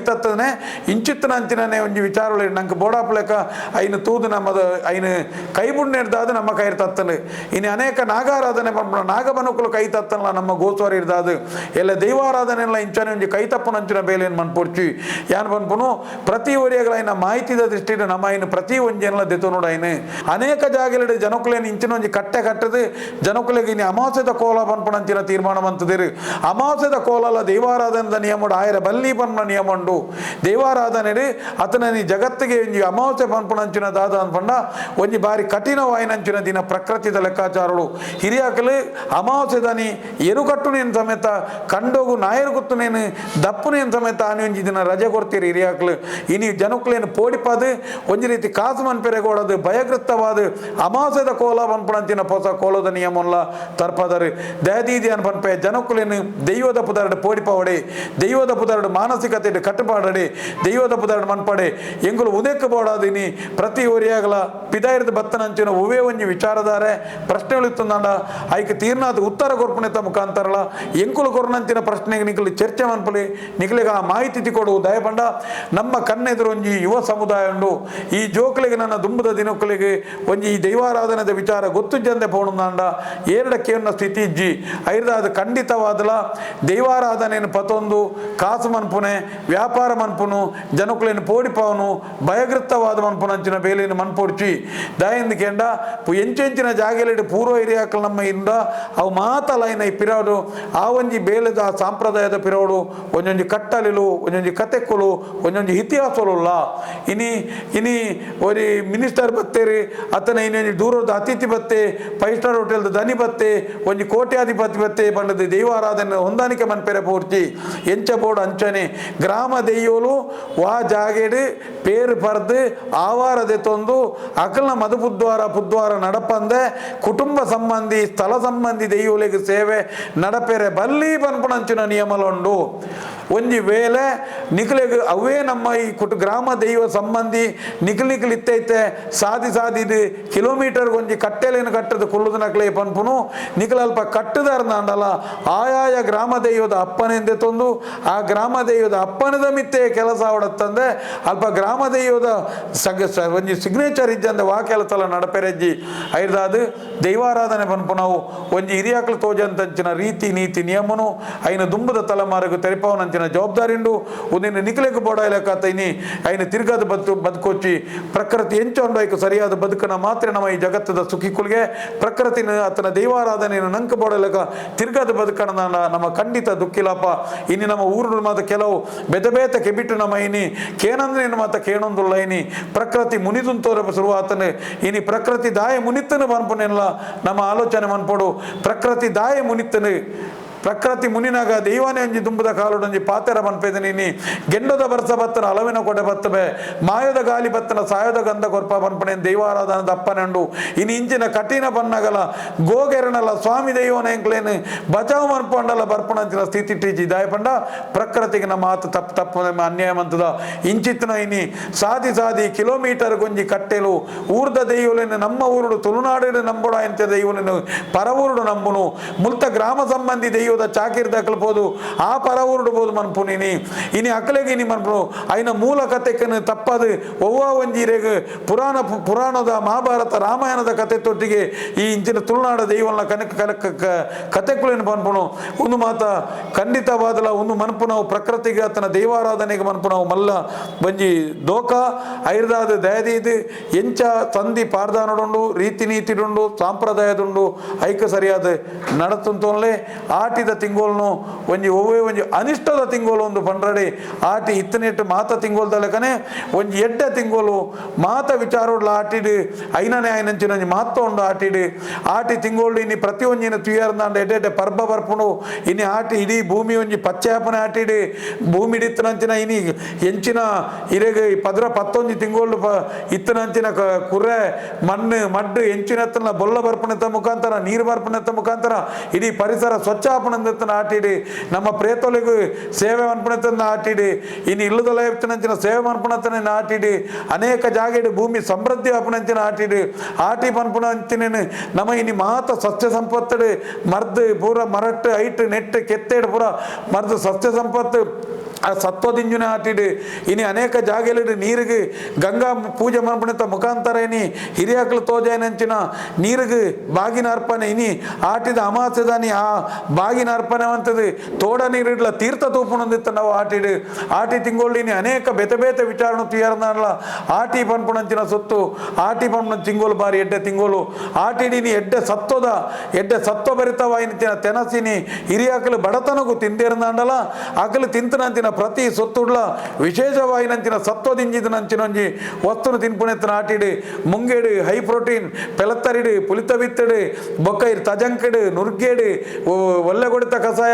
ಇಂಚಿತ್ತನ ಅಂತಿನೇ ಒಂಜಿ ವಿಚಾರಗಳು ನಂಗೆ ಬೋಡಾಪ್ಲೆಕ ಐನು ತೂದು ನಮ್ಮದು, ಐನು ಕೈ ಬುಣ್ಣಿಡ್ದಾದು ನಮ್ಮ ಕೈ ತತ್ತನು ಇನ್ನು ಅನೇಕ ನಾಗಾರಾಧನೆ ಪಂಪಣ ನಾಗಬನುಕುಲು ಕೈ ತತ್ತನಲ್ಲ ನಮ್ಮ ಗೋಸ್ವಾರಿ ಇರ್ದಾದು ಎಲ್ಲ ದೈವಾರಾಧನೆ ಎಲ್ಲ ಇಂಚನೆ ಒಂಜಿ ಕೈ ತಪ್ಪನಂಚಿನ ಬೇಲೆಯನ್ನು ಮನ್ಪೊಡ್ಚಿ ಯಾನ್ ಪನ್ಪುನು ಪ್ರತಿ ಒರಿಯಗಳೈನ ಮಾಹಿತಿದ ದೃಷ್ಟಿಡ್ ನಮ್ಮ ಐನು ಪ್ರತಿ ಒಂಜೆಲ್ಲ ದೆತು ನೋಡೈನು ಅನೇಕ ಜಾಗಲಿಡ್ ಜನಕುಲೇನು ಇಂಚಿನ ಒಂಜಿ ಕಟ್ಟೆ ಕಟ್ಟದು, ಜನಕುಲೆಗೆ ಇನ್ನು ಅಮಾಸದ ಕೋಲ ಪನ್ಪಣಂಚಿನ ತೀರ್ಮಾನ ಮಂತದಿರು ಅಮಾಸದ ಕೋಲಲ ದೇವಾರಾಧನದ ನಿಯಮಡು, ಆಯರ ಬಲ್ಲಿ ಪನ್ಪ ನಿಯಮಂಡು. ದೈವಾರಾಧನೆ ಅತನ ನೀ ಜಗತ್ತಿಗೆ ಒಂಜಿ ಅಮಾವಾಸ್ಯೆ ಪನ್ಪುಣಂಚಿನ ದಾದ ಅನ್ಪಂಡ ಒಂಜಿ ಬಾರಿ ಕಠಿಣವಾಯಿನಂಚಿನ ದಿನ ಪ್ರಕೃತಿದ ಲೆಕ್ಕಾಚಾರಗಳು ಹಿರಿಯಾಕಲು ಅಮಾವಾಸ್ಯೆ ದನಿ ಎರುಕಟ್ಟುನೇನು ಸಮೇತ, ಕಂಡೋಗು ನಾಯರು ದಪ್ಪು ದಪ್ಪುನೇನು ಸಮೇತ ಆನೆ ಒಂಜಿ ದಿನ ರಜೆ ಕೊಡ್ತೀರಿ ಹಿರಿಯಾಕಲು. ಇನಿ ಜನಕ್ಕಲೇನು ಪೋಡಿಪಾದು, ಒಂಜಿ ರೀತಿ ಕಾಸು ಮನ್ಪೆರೆಗೋಡದು ಭಯಗೃತ್ತವಾದ, ಅಮಾವಾಸ್ಯದ ಕೋಲ ಪನ್ಪಣಂಚಿನ ಹೊಸ ಕೋಲದ ನಿಯಮಲ್ಲ ತರ್ಪದರು. ದಯದೀದಿ ಅನ್ಪನ್ಪೆ ಜನಕ್ಕಲೇನು ದೈ ದೈವದ புதாரோட போடிப்பாவடே ದೈವದ புதாரோட ಮಾನಸಿಕತೆ ಕಟ್ಟುಪಾಡಡಿ ದೈವದ ಪದಾರ್ಥ ಮನ್ಪಡೆ, ಎಂಗುಲು ಉದಯಕ್ಕೆ ಬೋಡಾದಿನಿ ಪ್ರತಿ ಓರಿಯಾಗಲ ಪಿದಾಯರದ ಬತ್ತನಂಚಿನ ಉವೇ ಒಂಜಿ ವಿಚಾರಧಾರೆ ಪ್ರಶ್ನೆಗಳಿತ್ತಂದಾಂಡ ಆಯ್ಕೆ ತೀರ್ನಾದ ಉತ್ತರ ಕೊರ್ಪಣೆತ ಮುಖಾಂತರಲ ಎಂಕುಲು ಕೊರನಂತಿನ ಪ್ರಶ್ನೆಗೆ ನಿಖಲಿ ಚರ್ಚೆ ಮನ್ಪಲಿ ನಿಖಲಿಗೆ ಆ ಮಾಹಿತಿ ತಿಕೊಡು ದಯಪಂಡ, ನಮ್ಮ ಕಣ್ಣೆದುರು ಒಂಜಿ ಯುವ ಸಮುದಾಯ ಉಂಡು, ಈ ಜೋಕಲಿಗೆ ನನ್ನ ದುಂಬದ ದಿನಕ್ಕಲಿಗೆ ಒಂಜಿ ಈ ದೈವಾರಾಧನೆದ ವಿಚಾರ ಗೊತ್ತು ಜಂದೆ ಪೋಣ ಏರಡ ಸ್ಥಿತಿ ಇಜ್ಜಿ ಐರದಾದ ಖಂಡಿತವಾದಲ ದೈವಾರಾಧನೆಯನ್ನು ಪತೊಂದು ಕಾಸು ಮನ್ಪುನೆ, ವ್ಯಾಪಾರ ಮನ್ಪುನು, ಜನಕುಲೇನು ಪೋಡಿಪಾವನು ಭಯಗೃತ್ತವಾದ ಮನ್ಪುನ ಅಂಚಿನ ಬೇಲೆಯನ್ನು ಮನ್ಪೊಡ್ಚಿ. ದಯಂದು ಕೆಂಡ ಎಂಚೆಂಚಿನ ಜಾಗೆಲೆಡು ಪೂರ್ವ ಹಿರಿಯಾಕಲ್ ನಮ್ಮ ಇಂದ, ಅವು ಮಾತಲೈನ ಈ ಪಿರಾಡು ಆ ಒಂಜಿ ಬೇಲೆದ ಆ ಸಾಂಪ್ರದಾಯದ ಪಿರೋಡು ಒಂದೊಂಜಿ ಕಟ್ಟಲಿಲು ಒಂದೊಂಜಿ ಕತೆಕ್ಕುಲು ಒಂದೊಂಜಿ ಇತಿಹಾಸಲುಲ್ಲ. ಇನಿ ಇನಿ ಒರಿ ಮಿನಿಸ್ಟರ್ ಬತ್ತೇರಿ, ಅತನ ಇನ್ನೊಂದು ದೂರದ ಅತಿಥಿ ಬತ್ತೆ ಫೈವ್ ಸ್ಟಾರ್ ಹೋಟೆಲ್ದ ದನಿ ಬತ್ತೆ ಒಂದು ಕೋಟ್ಯಾಧಿಪತಿ ಬತ್ತೆ ಬಂಡದ ದೈವಾರಾಧನೆ ಹೊಂದಾಣಿಕೆ ಮನ್ಪೆರೆ ಪೂರ್ತಿ. ಎಂಚ ಬೋರ್ಡ್ ಅಂಚನೆ. ಗ್ರಾಮ ದೆಯ್ಯೋಲು ವಾ ಜಾಗೆಡು ಪೇರು ಪರ್ದು ಆವಾರದೆ ತೊಂದು ಅಕಲ್ನ ಮದು ಪುದ್ವಾರ ಪುದ್ವಾರ ನಡಪಂದೆ ಕುಟುಂಬ ಸಂಬಂಧಿ ಸ್ಥಳ ಸಂಬಂಧಿ ದೆಯ್ಯೋಲಿಗೆ ಸೇವೆ ನಡಪೆರೆ ಬಲ್ಲಿ ಪನ್ಪುಣಂಚಿನ ನಿಯಮಲುಂಡು. ಒಂಜಿ ವೇಳೆ ನಿಖಲಿಗೆ ಅವೇ ನಮ್ಮ ಈ ಕುಟ ಗ್ರಾಮ ದೈವ ಸಂಬಂಧಿ ನಿಖಲ್ ನಿಖಲ್ ಇತ್ತೈತೆ, ಸಾದಿ ಸಾದಿದು ಕಿಲೋಮೀಟರ್ ಒಂಜಿ ಕಟ್ಟೆಲೇನು ಕಟ್ಟದು ಕುಲ್ಲದ ನಕಲೆ ಪನ್ಪುನು ನಿಖಲ್ ಅಲ್ಪ ಕಟ್ಟದಾರ್ನಾಂಡಲ ಆಯಾಯ ಗ್ರಾಮ ದೈವದ ಅಪ್ಪನೆಂದೆ ತಂದು, ಆ ಗ್ರಾಮ ದೈವದ ಅಪ್ಪನದ ಮಿತ್ತೆ ಕೆಲಸ ಅವಡತ್ತಂದೆ ಅಲ್ಪ ಗ್ರಾಮ ದೈವದ ಸಗ ಒಂಜಿ ಸಿಗ್ನೇಚರ್ ಇದ್ದಂದೆ ವಾ ಕೆಲಸ ನಡಪೆರೆಜ್ಜಿ, ಐದಾದು ದೈವಾರಾಧನೆ ಪನ್ಪು ನಾವು ಒಂಜಿ ಹಿರಿಯಾಕಲು ತೋಜಂತಂಚಿನ ರೀತಿ ನೀತಿ ನಿಯಮನು, ಐನ ದುಂಬದ ತಲೆಮಾರಿಗೆ ತೆರಿಪವನಂಚಿನ ಜವಾಬ್ದಾರಿ ಉಂಡು ಒಂದಿನ ನಿಖಲೆಗೆ ಬೋಡಾಯ್ಲಕಾತ ಇನಿ ಐನ ತಿರ್ಗಾದ ಬದುಕು, ಬದುಕೊಚ್ಚಿ ಪ್ರಕೃತಿ ಎಂಚೊಂಡು ಐಕ ಸರಿಯಾದ ಬದುಕನ ಮಾತ್ರ ನಮ್ಮ ಈ ಜಗತ್ತದ ಸುಖಿಕುಲ್ಗೆ ಪ್ರಕೃತಿನ ಅತನ ದೈವಾರಾಧನೆಯನ್ನು ನಂಕ ಬೋಡಲಕ ತಿರ್ಗದ ಬದುಕನ ನಮ್ಮ ಖಂಡಿತ ದುಃಖಿಲಪ್ಪ ಇನಿ ನಮ್ಮ ಊರು ಮಾತ ಕೆಲವು ಬೆದ ಬೇತ ಕೆಬಿಟ್ಟು ನಮ್ಮ ಇನಿ, ಕೇನಂದ್ರೆ ಇನ್ನು ಮಾತ ಕೇಣೊಂದುಲ್ಲ ಇನಿ. ಪ್ರಕೃತಿ ಮುನಿದುಂತೋರ ಶುರುವಾತನೆ. ಇನಿ ಪ್ರಕೃತಿ ದಾಯ ಮುನಿತನ ಮನ್ಪುನೆಲ್ಲ ನಮ್ಮ ಆಲೋಚನೆ ಮನ್ಪೊಡು. ಪ್ರಕೃತಿ ದಾಯ ಮುನಿತ್ತನು. ಪ್ರಕೃತಿ ಮುನಿನಾಗ ದೈವಾನೆ ಅಂಜಿ ದುಂಬದ ಕಾಲುಡಂಜಿ ಪಾತೆರ ಮನ್ಪೆದ ನೀನಿ. ಗೆಂಡದ ಬರ್ಸ ಬತ್ತನ, ಅಲವಿನ ಕೊಡೆ ಬತ್ತವೆ. ಮಾಯದ ಗಾಲಿ ಬತ್ತನ, ಸಾಯದ ಗಂಧ ಕೊರ್ಪ ಪನ್ಪನೆ ದೈವಾರಾಧನದ ಅಪ್ಪನಂಡು ಇನ್ನು ಇಂಚಿನ ಕಠಿಣ ಬನ್ನಗಲ ಗೋಗೆರನಲ್ಲ ಸ್ವಾಮಿ ದೈವನ ಎಂಕ್ಲೇನು, ಬಚಾವ್ ಮನ್ಪಂಡಲ್ಲ ಬರ್ಪಣಂಚಿನ ಸ್ಥಿತಿ ಟೀಚಿ ದಾಯಪಂಡ, ಪ್ರಕೃತಿಗೆ ನಮ್ಮ ಮಾತು ತಪ್ಪು ತಪ್ಪು ಅನ್ಯಾಯ ಮಂತದ. ಇಂಚಿತ್ತಿನ ಇನಿ, ಸಾದಿ ಸಾದಿ ಕಿಲೋಮೀಟರ್ ಗೊಂಜಿ ಕಟ್ಟೆಲು, ಊರ್ದ ದೈವಲೇನು ನಮ್ಮ ಊರುಡು ತುಳುನಾಡಿನ ನಂಬುಡ ಎಂತ ದೈವಲೇನು, ಪರವೂರುಡು ನಂಬುನು. ಮುಲ್ತ ಗ್ರಾಮ ಸಂಬಂಧಿ ಚಾಕಿರ್ದ ದಕ್ಕಲ್ಬೋದು ಆ ಪರವೂರುಡು ಮನ್ಪು ಮನ್ಪುನಿನಿ ಇನಿ ಅಕಲೆಗೆ ಇನಿ ಮನ್ಪು ಮೂಲ ಕತೆಕನ್ನು ತಪ್ಪದು. ಒವ್ವ ಒಂಜೀರೆಗೆ ಪುರಾಣ ಪುರಾಣದ ಮಹಾಭಾರತ ರಾಮಾಯಣದ ಕತೆ ತೊಟ್ಟಿಗೆ ಈ ಇಂಚಿನ ತುಳುನಾಡ ದೈವನ ಕನಕ ಕನಕ, ಕ- ಮನ್ಪುಣು ಒಂದು ಮಾತ, ಖಂಡಿತವಾದಲ ಒಂದು ಮನ್ಪು ನಾವು ಪ್ರಕೃತಿಗೆ ಆತನ ದೈವಾರಾಧನೆಗೆ ಮನ್ಪು ನಾವು ಮಲ್ಲ ಬಂಜಿ ದೋಕ ಐರ್ದಾದ ದಯದೀದು ಎಂಚ ತಂದಿ ಪಾರ್ದಾನಡುಂಡು ರೀತಿ ನೀತಿಡುಂಡು ಸಾಂಪ್ರದಾಯದುಂಡು, ಐಕ ಸರಿಯಾದ ನಡತುಂತೋನ್ಲೆ ಆಟಿದ ತಿಂಗೋಲ್ನು ಒಂಜಿ ಒವೇ ಒಂಜಿ ಅನಿಷ್ಟದ ತಿಂಗೋಲು ಒಂದು ಪಂಡ್ರಡಿ. ಆಟಿ ಇತ್ತನೆಟ್ಟು ಮಾತ ತಿಂಗೋಲ್ದಲಕನೆ ಒಂಜಿ ಎಡ್ಡ ತಿಂಗೋಲು ಮಾತ ವಿಚಾರೋಡ್ಲ ಆಟಿಡು, ಐನನೆ ಐನಂಚಿನ ಒಂಜಿ ಮಾತ ಉಂಡು ಆಟಿಡು. ಆಟಿ ತಿಂಗೋಳು ಇನ್ನು ಪ್ರತಿ ಒಂಜಿನ ಎಡ್ಡೆ ಎಡ್ಡೆ ಪರ್ಬ ಬರ್ಪುಂಡು ಇನಿ ಆಟಿ ಇಡೀ ಭೂಮಿ ಒಂಜಿ ಪಚ್ಚಾಪನ ಆಟಿಡು. ಭೂಮಿ ಇಡಿತ್ತನಂಚಿನ ಇನಿ ಎಂಚಿನ ಇರೆಗೆ ಪದ್ರ ಪತ್ತೊಂಜಿ ತಿಂಗೋಳು ಪ ಇತ್ತನಂಚಿನ ಕುರ್ರೆ, ಮಣ್ಣು, ಮಡ್ಡು ಹೆಂಚಿನ ಬೊಲ್ಲ ಬರ್ಪಣೆತ್ತ ಮುಖಾಂತರ, ನೀರು ಬರ್ಪಣೆತ್ತ ಮುಖಾಂತರ ಇಡೀ ಪರಿಸರ ಸ್ವಚ್ಛ ಆಪಣೆತ್ತನ ಆಟಿಡಿ ನಮ್ಮ ಪ್ರೇತೊಲಿಗೂ ಸೇವೆ ಮನ್ಪಣೆತ್ತನ ಆಟಿಡಿ ಇನ್ನು ಇಲ್ಲದಲ್ಲ ಎತ್ತನಂಚಿನ ಸೇವೆ ಮನ್ಪಣತನ ಆಟಿಡಿ ಅನೇಕ ಜಾಗೆಡು ಭೂಮಿ ಸಮೃದ್ಧಿ ಅಪಣಂಚಿನ ಆಟಿಡಿ ಆಟಿ ಪನ್ಪುಣಂಚಿನ ನಮ್ಮ ಇನಿ ಮಾತ ಸಸ್ಯ ಸಂಪತ್ತಡೆ. ಮರ್ದು ಪೂರ ಮರಟ್ಟು, ಐಟ್, ನೆಟ್ಟು, ಕೆತ್ತೇಡು ಪೂರ ಮರ್ದು ಸಸ್ಯ ಸಂಪತ್ತು ಆ ಸತ್ವದಿಂಜುನ ಆಟಿಡು ಇನಿ ಅನೇಕ ಜಾಗೆಲಿಡು ನೀರಿಗೆ ಗಂಗಾ ಪೂಜೆ ಮನ್ಪಣಿತ ಮುಖಾಂತರ ಇನಿ ಹಿರಿಯಾಕಲು ತೋಜಾಯನಂಚಿನ ನೀರಿಗೆ ಬಾಗಿನ ಅರ್ಪಣೆ. ಇನಿ ಆಟಿದ ಅಮಾಸದಾನಿ ಆ ಬಾಗಿನ ಅರ್ಪಣೆ ಅಂತದು ತೋಡ ನೀರಿಡ್ಲ ತೀರ್ಥ ತೂಪುಣಂದಿತ್ತ ನಾವು ಆಟಿಡು ಆಟಿ ತಿಂಗೊಳ್ಳಿನಿ ಅನೇಕ ಬೆತೆ ಬೇತೆ ವಿಚಾರಣೆ ತೀರ್ನಲ್ಲ ಆಟಿ ಪನ್ಪುಣಂಚಿನ ಸೊತ್ತು ಆಟಿ ಪನ್ಪುಣ ತಿಂಗೋಲು ಬಾರಿ ಎಡ್ಡೆ ತಿಂಗೋಲು. ಆಟಿಡಿನಿ ಎಡ್ಡೆ ಸತ್ವದ, ಎಡ್ಡೆ ಸತ್ವ ಭರಿತವಾಯಿನ ತೆನಸಿನಿ ಹಿರಿಯಾಕಲು ಬಡತನಗೂ ತಿಂದಿರ್ನಾಂಡಲ್ಲ ಆಕಲು ತಿಂತನಂತಿನ ವಿಶೇಷವಾಗಿ ನಂಚಿನ ಸತ್ವದಿಂಜಿದ ನಂಚಿನ ಒಂಜಿ ವಸ್ತುನ ತಿನ್ಪುನೆತ್ತನ ಮುಂಗೆಡಿ, ಹೈ ಪ್ರೋಟೀನ್, ಪೆಲತ್ತರಿಡಿ ಪುಲಿತ ಬಿತ್ತಡು ಬೊಕ್ಕೈರ್, ತಜಂಕಡು, ನುರ್ಗೇಡು, ಒ- ಒಳ್ಳೆ ಕೊಡಿತ ಕಷಾಯ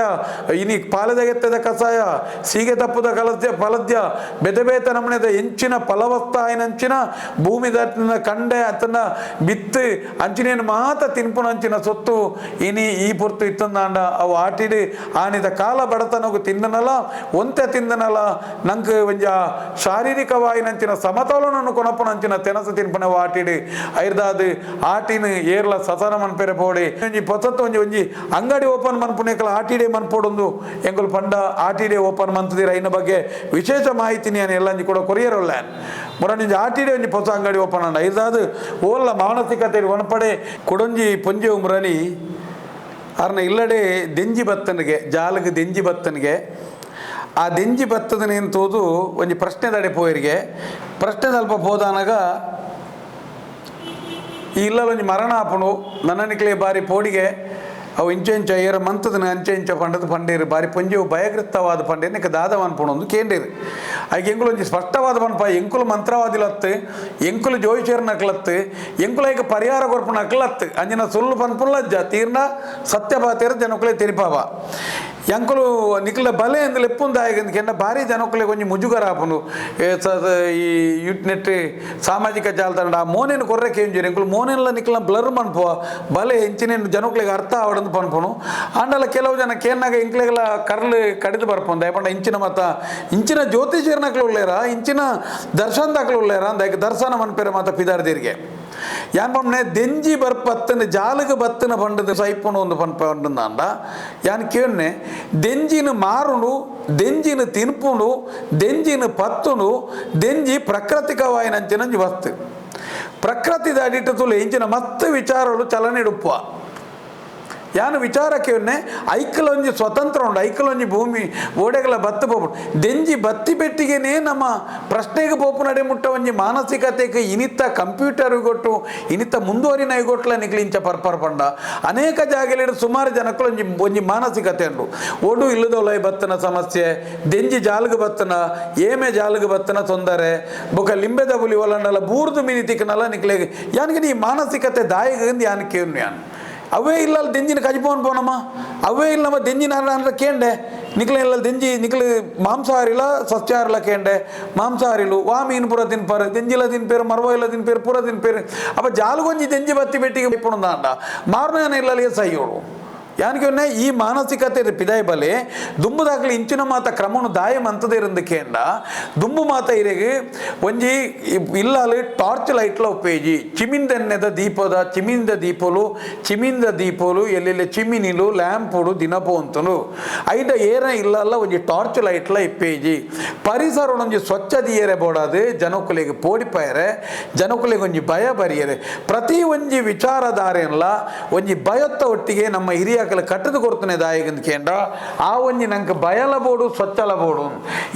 ಇನಿ ಪಾಲದಗೆತ್ತದ ಕಸಾಯ, ಸೀಗೆ ತಪ್ಪುದ ಕಲದ್ಯ, ಫಲದ್ಯ ಬೆದಬೇತ ನಮನೆದ ಎಂಚಿನ ಫಲವತ್ತಾಯಿನಂಚಿನ ಭೂಮಿ ದಟ್ಟಿನ ಕಂಡೆ ಅತನ ಬಿತ್ತು ಅಂಚಿನೇನು ಮಾತ ತಿನ್ಪುನ ಅಂಚಿನ ಸೊತ್ತು ಇನಿ ಈ ಪುರ್ತು ಇತ್ತಂದಾಂಡ ಅವು ಆಟಿಡಿ, ಆನಿದ ಕಾಲ ಬಡತನಗು ತಿನ್ನನಲ್ಲ ಒಂತೆ ತಿಂದನಲ್ಲ, ನಂಗೆ ಒಂಜ ಶಾರೀರಿಕವಾಯಿನಂಚಿನ ಸಮತೋಲನನ್ನು ಕೊನಪುನಂಚಿನ ತೆನಸು ತಿನ್ಪನೆ ಆಟಿಡಿ ಐರ್ದಾದು ಆಟಿನ ಏರ್ಲ ಸಸನ ಮನ್ಪೆರೆ ಪೋಡಿ. ಒಂಜಿ ಪೊಸತ್ತು ಒಂಜಿ ಒಂಜಿ ಅಂಗಡಿ ಓಪನ್ ಮನ್ಪುನೇಕಲ ಆಟಿಡೆ ಮನ್ಪೋಡೊಂದು ಎಂಕುಲು ಪಂಡ ಆಟಿಡೆ ಓಪನ್ ಮಂತದಿರ ಇನ್ನ ಬಗ್ಗೆ ವಿಶೇಷ ಮಾಹಿತಿ ನಾನು ಎಲ್ಲಂಜಿ ಕೂಡ ಕೊರಿಯರ್ ಒಳ್ಳೆ. ಮುರನಿಂಜಿ ಆಟಿಡೆ ಒಂಜಿ ಪೊತ್ತ ಅಂಗಡಿ ಓಪನ್ ಅಂಡ ಐರ್ದಾದು ಓಲ್ಲ ಮಾನಸಿಕತೆ ಒಣಪಡೆ ಕೊಡೊಂಜಿ ಪೊಂಜೆ ಮುರನಿ ಅರ್ನ ಇಲ್ಲಡೆ ದೆಂಜಿ ಬತ್ತನಿಗೆ, ಜಾಲಗ ದೆಂಜಿ ಬತ್ತನಿಗೆ ಆ ದೆಂಜಿ ಬತ್ತದ ನಿಂತೋದು ಒಂಜಿ ಪ್ರಶ್ನೆ ದಡೆ ಪೋಯರಿಗೆ. ಪ್ರಶ್ನೆ ಸ್ವಲ್ಪ ಹೋದಾನಾಗ ಈ ಇಲ್ಲೊಂಜಿ ಮರಣ ಆಪಣು, ನನ್ನನಿಕ್ಲೆ ಬಾರಿ ಪೋಡಿಗೆ, ಅವು ಇಂಚ ಇಂಚ ಏರ ಮಂತದನ ಅಂಚೆ ಇಂಚ ಪಂಡದ ಪಂಡೇರಿ, ಬಾರಿ ಪಂಜೆವು ಭಯಗ್ರಸ್ತವಾದ ಪಂಡೇರಿ ನಿಕ್ಕ ದಾದ ಅನ್ಪುಣ ಒಂದು ಕೇಂದ್ರೇರು ಆಗ ಎಂಕುಲು ಒಂಜಿ ಸ್ಪಷ್ಟವಾದ ಪನ್ಪ ಎಂಕುಲು ಮಂತ್ರವಾದಿಲತ್ತು ಎಂಕುಲು ಜೋಯಿಷೇರ್ ನಕ್ಲತ್ತು, ಎಂಕುಲ ಈಗ ಪರಿಹಾರ ಕೊರ್ಪು ನಕ್ಲತ್ತು, ಅಂಜಿನ ಸುಳ್ಳು ಜ ತೀರ್ನ ಸತ್ಯಭಾತಿಯರ ಜನಕುಲೆ ತೆರಿಪಾವ. ಎಂಕುಲು ನಿಕ್ಲ ಬಲೆ ಅಂದ್ರೆ ಲೆಪ್ಪುಂದಾಯಗಂದು ಕೆಂಡ ಭಾರಿ జనకులే ಕೊಂಚ ಮುಜುಗರ జాలతాడు ಈ ಯುಟ್ನೆಟ್ ಸಾಮಾಜಿಕ చేయను ಆ ಮೋನೇನು ಕೊರ್ರೆ ಕೇಂಜೀರಿ. ಎಂಕುಲು ಮೋನೆಲ್ಲ ನಿಕ್ಲ ಬ್ಲರ್ ಮನ್ಪುವ ಬಲೆ ಇಂಚಿನೇನು ಜನಕುಲೆಗೆ ಅರ್ಥ ಆವಡಂದು ಪನ್ಪುನು ಆಂಡಲ ಕೆಲವು ಜನ ಕೇನಾಗ ಇಂಕ್ಲೆಗೆಲ್ಲ ಕರ್ಲು ಕಡಿದು ಬರ್ಪುಂದ ಯಾಪಂಡ ಇಂಚಿನ ಮತ್ತ ಇಂಚಿನ ಜ್ಯೋತಿಷೀರ್ನಕ್ಲು ಉಳ್ಳೇರ, ಇಂಚಿನ ದರ್ಶನದಾಕ್ಲು ಉಳ್ಳೇರ, ಅಂದಾಯ್ಕೆ ದರ್ಶನ ಮನ್ಪೇರ ಮಾತ ಪಿದಾರ್ದಿರಿಗೆ. ಯಾನ್ ಪಂಪನೆ ದೆಂಜಿ ಬರ್ಪತ್ತನ ಜಾಲಗ ಬತ್ತನ ಪಂಡದ ಸೈಪುನು ಒಂದು ಪನ್ ಪಂಡಂದಾಂಡ ಯಾನ್ ಕೇಳ್ನೆ ದೆಂಜಿನ ಮಾರುನು ದೆಂಜಿನ ತಿನ್ಪುನು ದೆಂಜಿನ ಪತ್ತುನು ದೆಂಜಿ ಪ್ರಕೃತಿಕವಾಯಿನಂಚಿನಂಜಿ ವಸ್ತು ಪ್ರಕೃತಿ ದಾಡಿಟ್ಟು ತುಳು ಇಂಚಿನ ಮತ್ತೆ ವಿಚಾರಗಳು ಚಲನೆ ಇಡುಪ್ಪ ಯಾನು ವಿಚಾರಕ್ಕೆ ಐಕಲೊಂಜಿ ಸ್ವತಂತ್ರ ಉಂಡು ಐಕಲೊಂಜಿ ಭೂಮಿ ಓಡೆಗಳ ಬತ್ತು ಪೋಪುಂಡು ದೆಂಜಿ ಬತ್ತಿ ಪೆಟ್ಟಿಗೆನೇ ನಮ್ಮ ಪ್ರಶ್ನೆಗೆ ಪೋಪು ನಡೆ ಮುಟ್ಟ ಒಂಜಿ ಮಾನಸಿಕತೆಗೆ ಇನಿತ್ತ ಕಂಪ್ಯೂಟರ್ ಗೊಟ್ಟು ಇನಿತ್ತ ಮುಂದುವರಿನ ಗೊಟ್ಲ ನಿಕ್ಲಿಂಚ ಪರ್ಪರ್ ಪಂಡ. ಅನೇಕ ಜಾಗಲಿಡು ಸುಮಾರು ಜನಕ್ಕಳು ಒಂಜಿ ಒಂಜಿ ಮಾನಸಿಕತೆ ಉಂಡು ಒಡು ಇಲ್ಲದೊಲೈ ಬತ್ತನ ಸಮಸ್ಯೆ, ದೆಂಜಿ ಜಾಲಗ ಬತ್ತನ, ಏಮೆ ಜಾಲಗ ಬತ್ತನ ತೊಂದರೆ, ಬೊಕ ಲಿಂಬೆದ ಬುಲಿ ಒಲಂಡಲ ಬೂರ್ದು ಮಿನಿ ತಿಕ್ಕನಲ್ಲ ನಿಕ್ಲೆಗೆ. ಯಾನಿಗೆ ನೀ ಮಾನಸಿಕತೆ ದಾಯಿಗಂದು ಯಾನ್ ಕೇನು ಯಾನ್? ಅವೇ ಇಲ್ಲ ಅಲ್ಲಿ ದೆಂಜಿನ ಕಜಿಪೋನ್ ಪೋನಮ್ಮ. ಅವೇ ಇಲ್ಲ ನಮ್ಮ ದೆಂಜಿನ ಅಂದ್ರೆ ಕೇಂಡೆ. ನಿಕ್ಲೆ ಇಲ್ಲ ದೆಂಜಿ, ನಿಕ್ಲೆ ಮಾಂಸಾಹಾರಿಲ, ಸಸ್ಯಾಹಾರಿಲ ಕೇಂಡೆ. ಮಾಂಸಾಹಾರಿಲು ವಾ ಮೀನು ಪುರ ತಿನ್ಪಾರು ದೆಂಜಿಲ ತಿನ್ಪೇರು ಮರವ ಇಲ್ಲ ತಿನ್ಪೇರು ಪುರ ತಿನ್ಪೇರು ಅಪ್ಪ ಜಾಲುಗೊಂಜಿ ದೆಂಜಿ ಬತ್ತಿ ಬೆಟ್ಟಿಗೆ ಇಪ್ಪುಣದಾಂಡ ಮಾರನೇ ಇಲ್ಲ ಸೈಯೋಡು ಯಾನಿಗೆ ಈ ಮಾನಸಿಕತೆ ಪಿದಾಯ ಬಲೆ ದುಂಬುದಾಗಲಿ ಇಂಚಿನ ಮಾತ ಕ್ರಮನು ದಾಯ ಮಂತದೇ ಇರಂದಕ್ಕೆ ಕೇಂಡ ದುಂಬು ಮಾತ ಇರೆಗೆ ಒಂಜಿ ಇಲ್ಲಾಲಿ ಟಾರ್ಚ್ ಲೈಟ್ಲ ಉಪಯೋಗಿ ಚಿಮಿಂದೆನ್ನೆದ ದೀಪದ, ಚಿಮಿಂದ ದೀಪಲು ಚಿಮಿಂದ ದೀಪಲು, ಎಲ್ಲೆಲ್ಲ ಚಿಮಿನಿಲು, ಲ್ಯಾಂಪುಡು, ದಿನಪು ಅಂತನು. ಐದ ಏನ ಇಲ್ಲಲ್ಲ ಒಂಜಿ ಟಾರ್ಚ್ ಲೈಟ್ಲ ಇಪ್ಪೇಜಿ ಪರಿಸರ ಒಂಜಿ ಸ್ವಚ್ಛ ದಿಯರೆ ಬೋಡಾದು, ಜನಕುಲೆಗೆ ಪೋಡಿಪಾಯರೆ ಜನಕುಲೆಗೆ ಒಂಜಿ ಭಯ ಬರಿಯರೆ. ಪ್ರತಿ ಒಂಜಿ ವಿಚಾರಧಾರೆಯಲ್ಲ, ಒಂಜಿ ಭಯತ್ತ ಒಟ್ಟಿಗೆ ನಮ್ಮ ಹಿರಿಯಕಲ ಕಟ್ಟದ ಕೊರ್ತನೆ ದಾಯಿಗಂದು ಕೇಂದ್ರ, ಆ ಒಂಜಿ ನಂಗೆ ಬಯಲಬೋಡು ಸ್ವಚ್ಛಲಬೋಡು ಸ್ವಚ್ಛಲ ಬೋಡು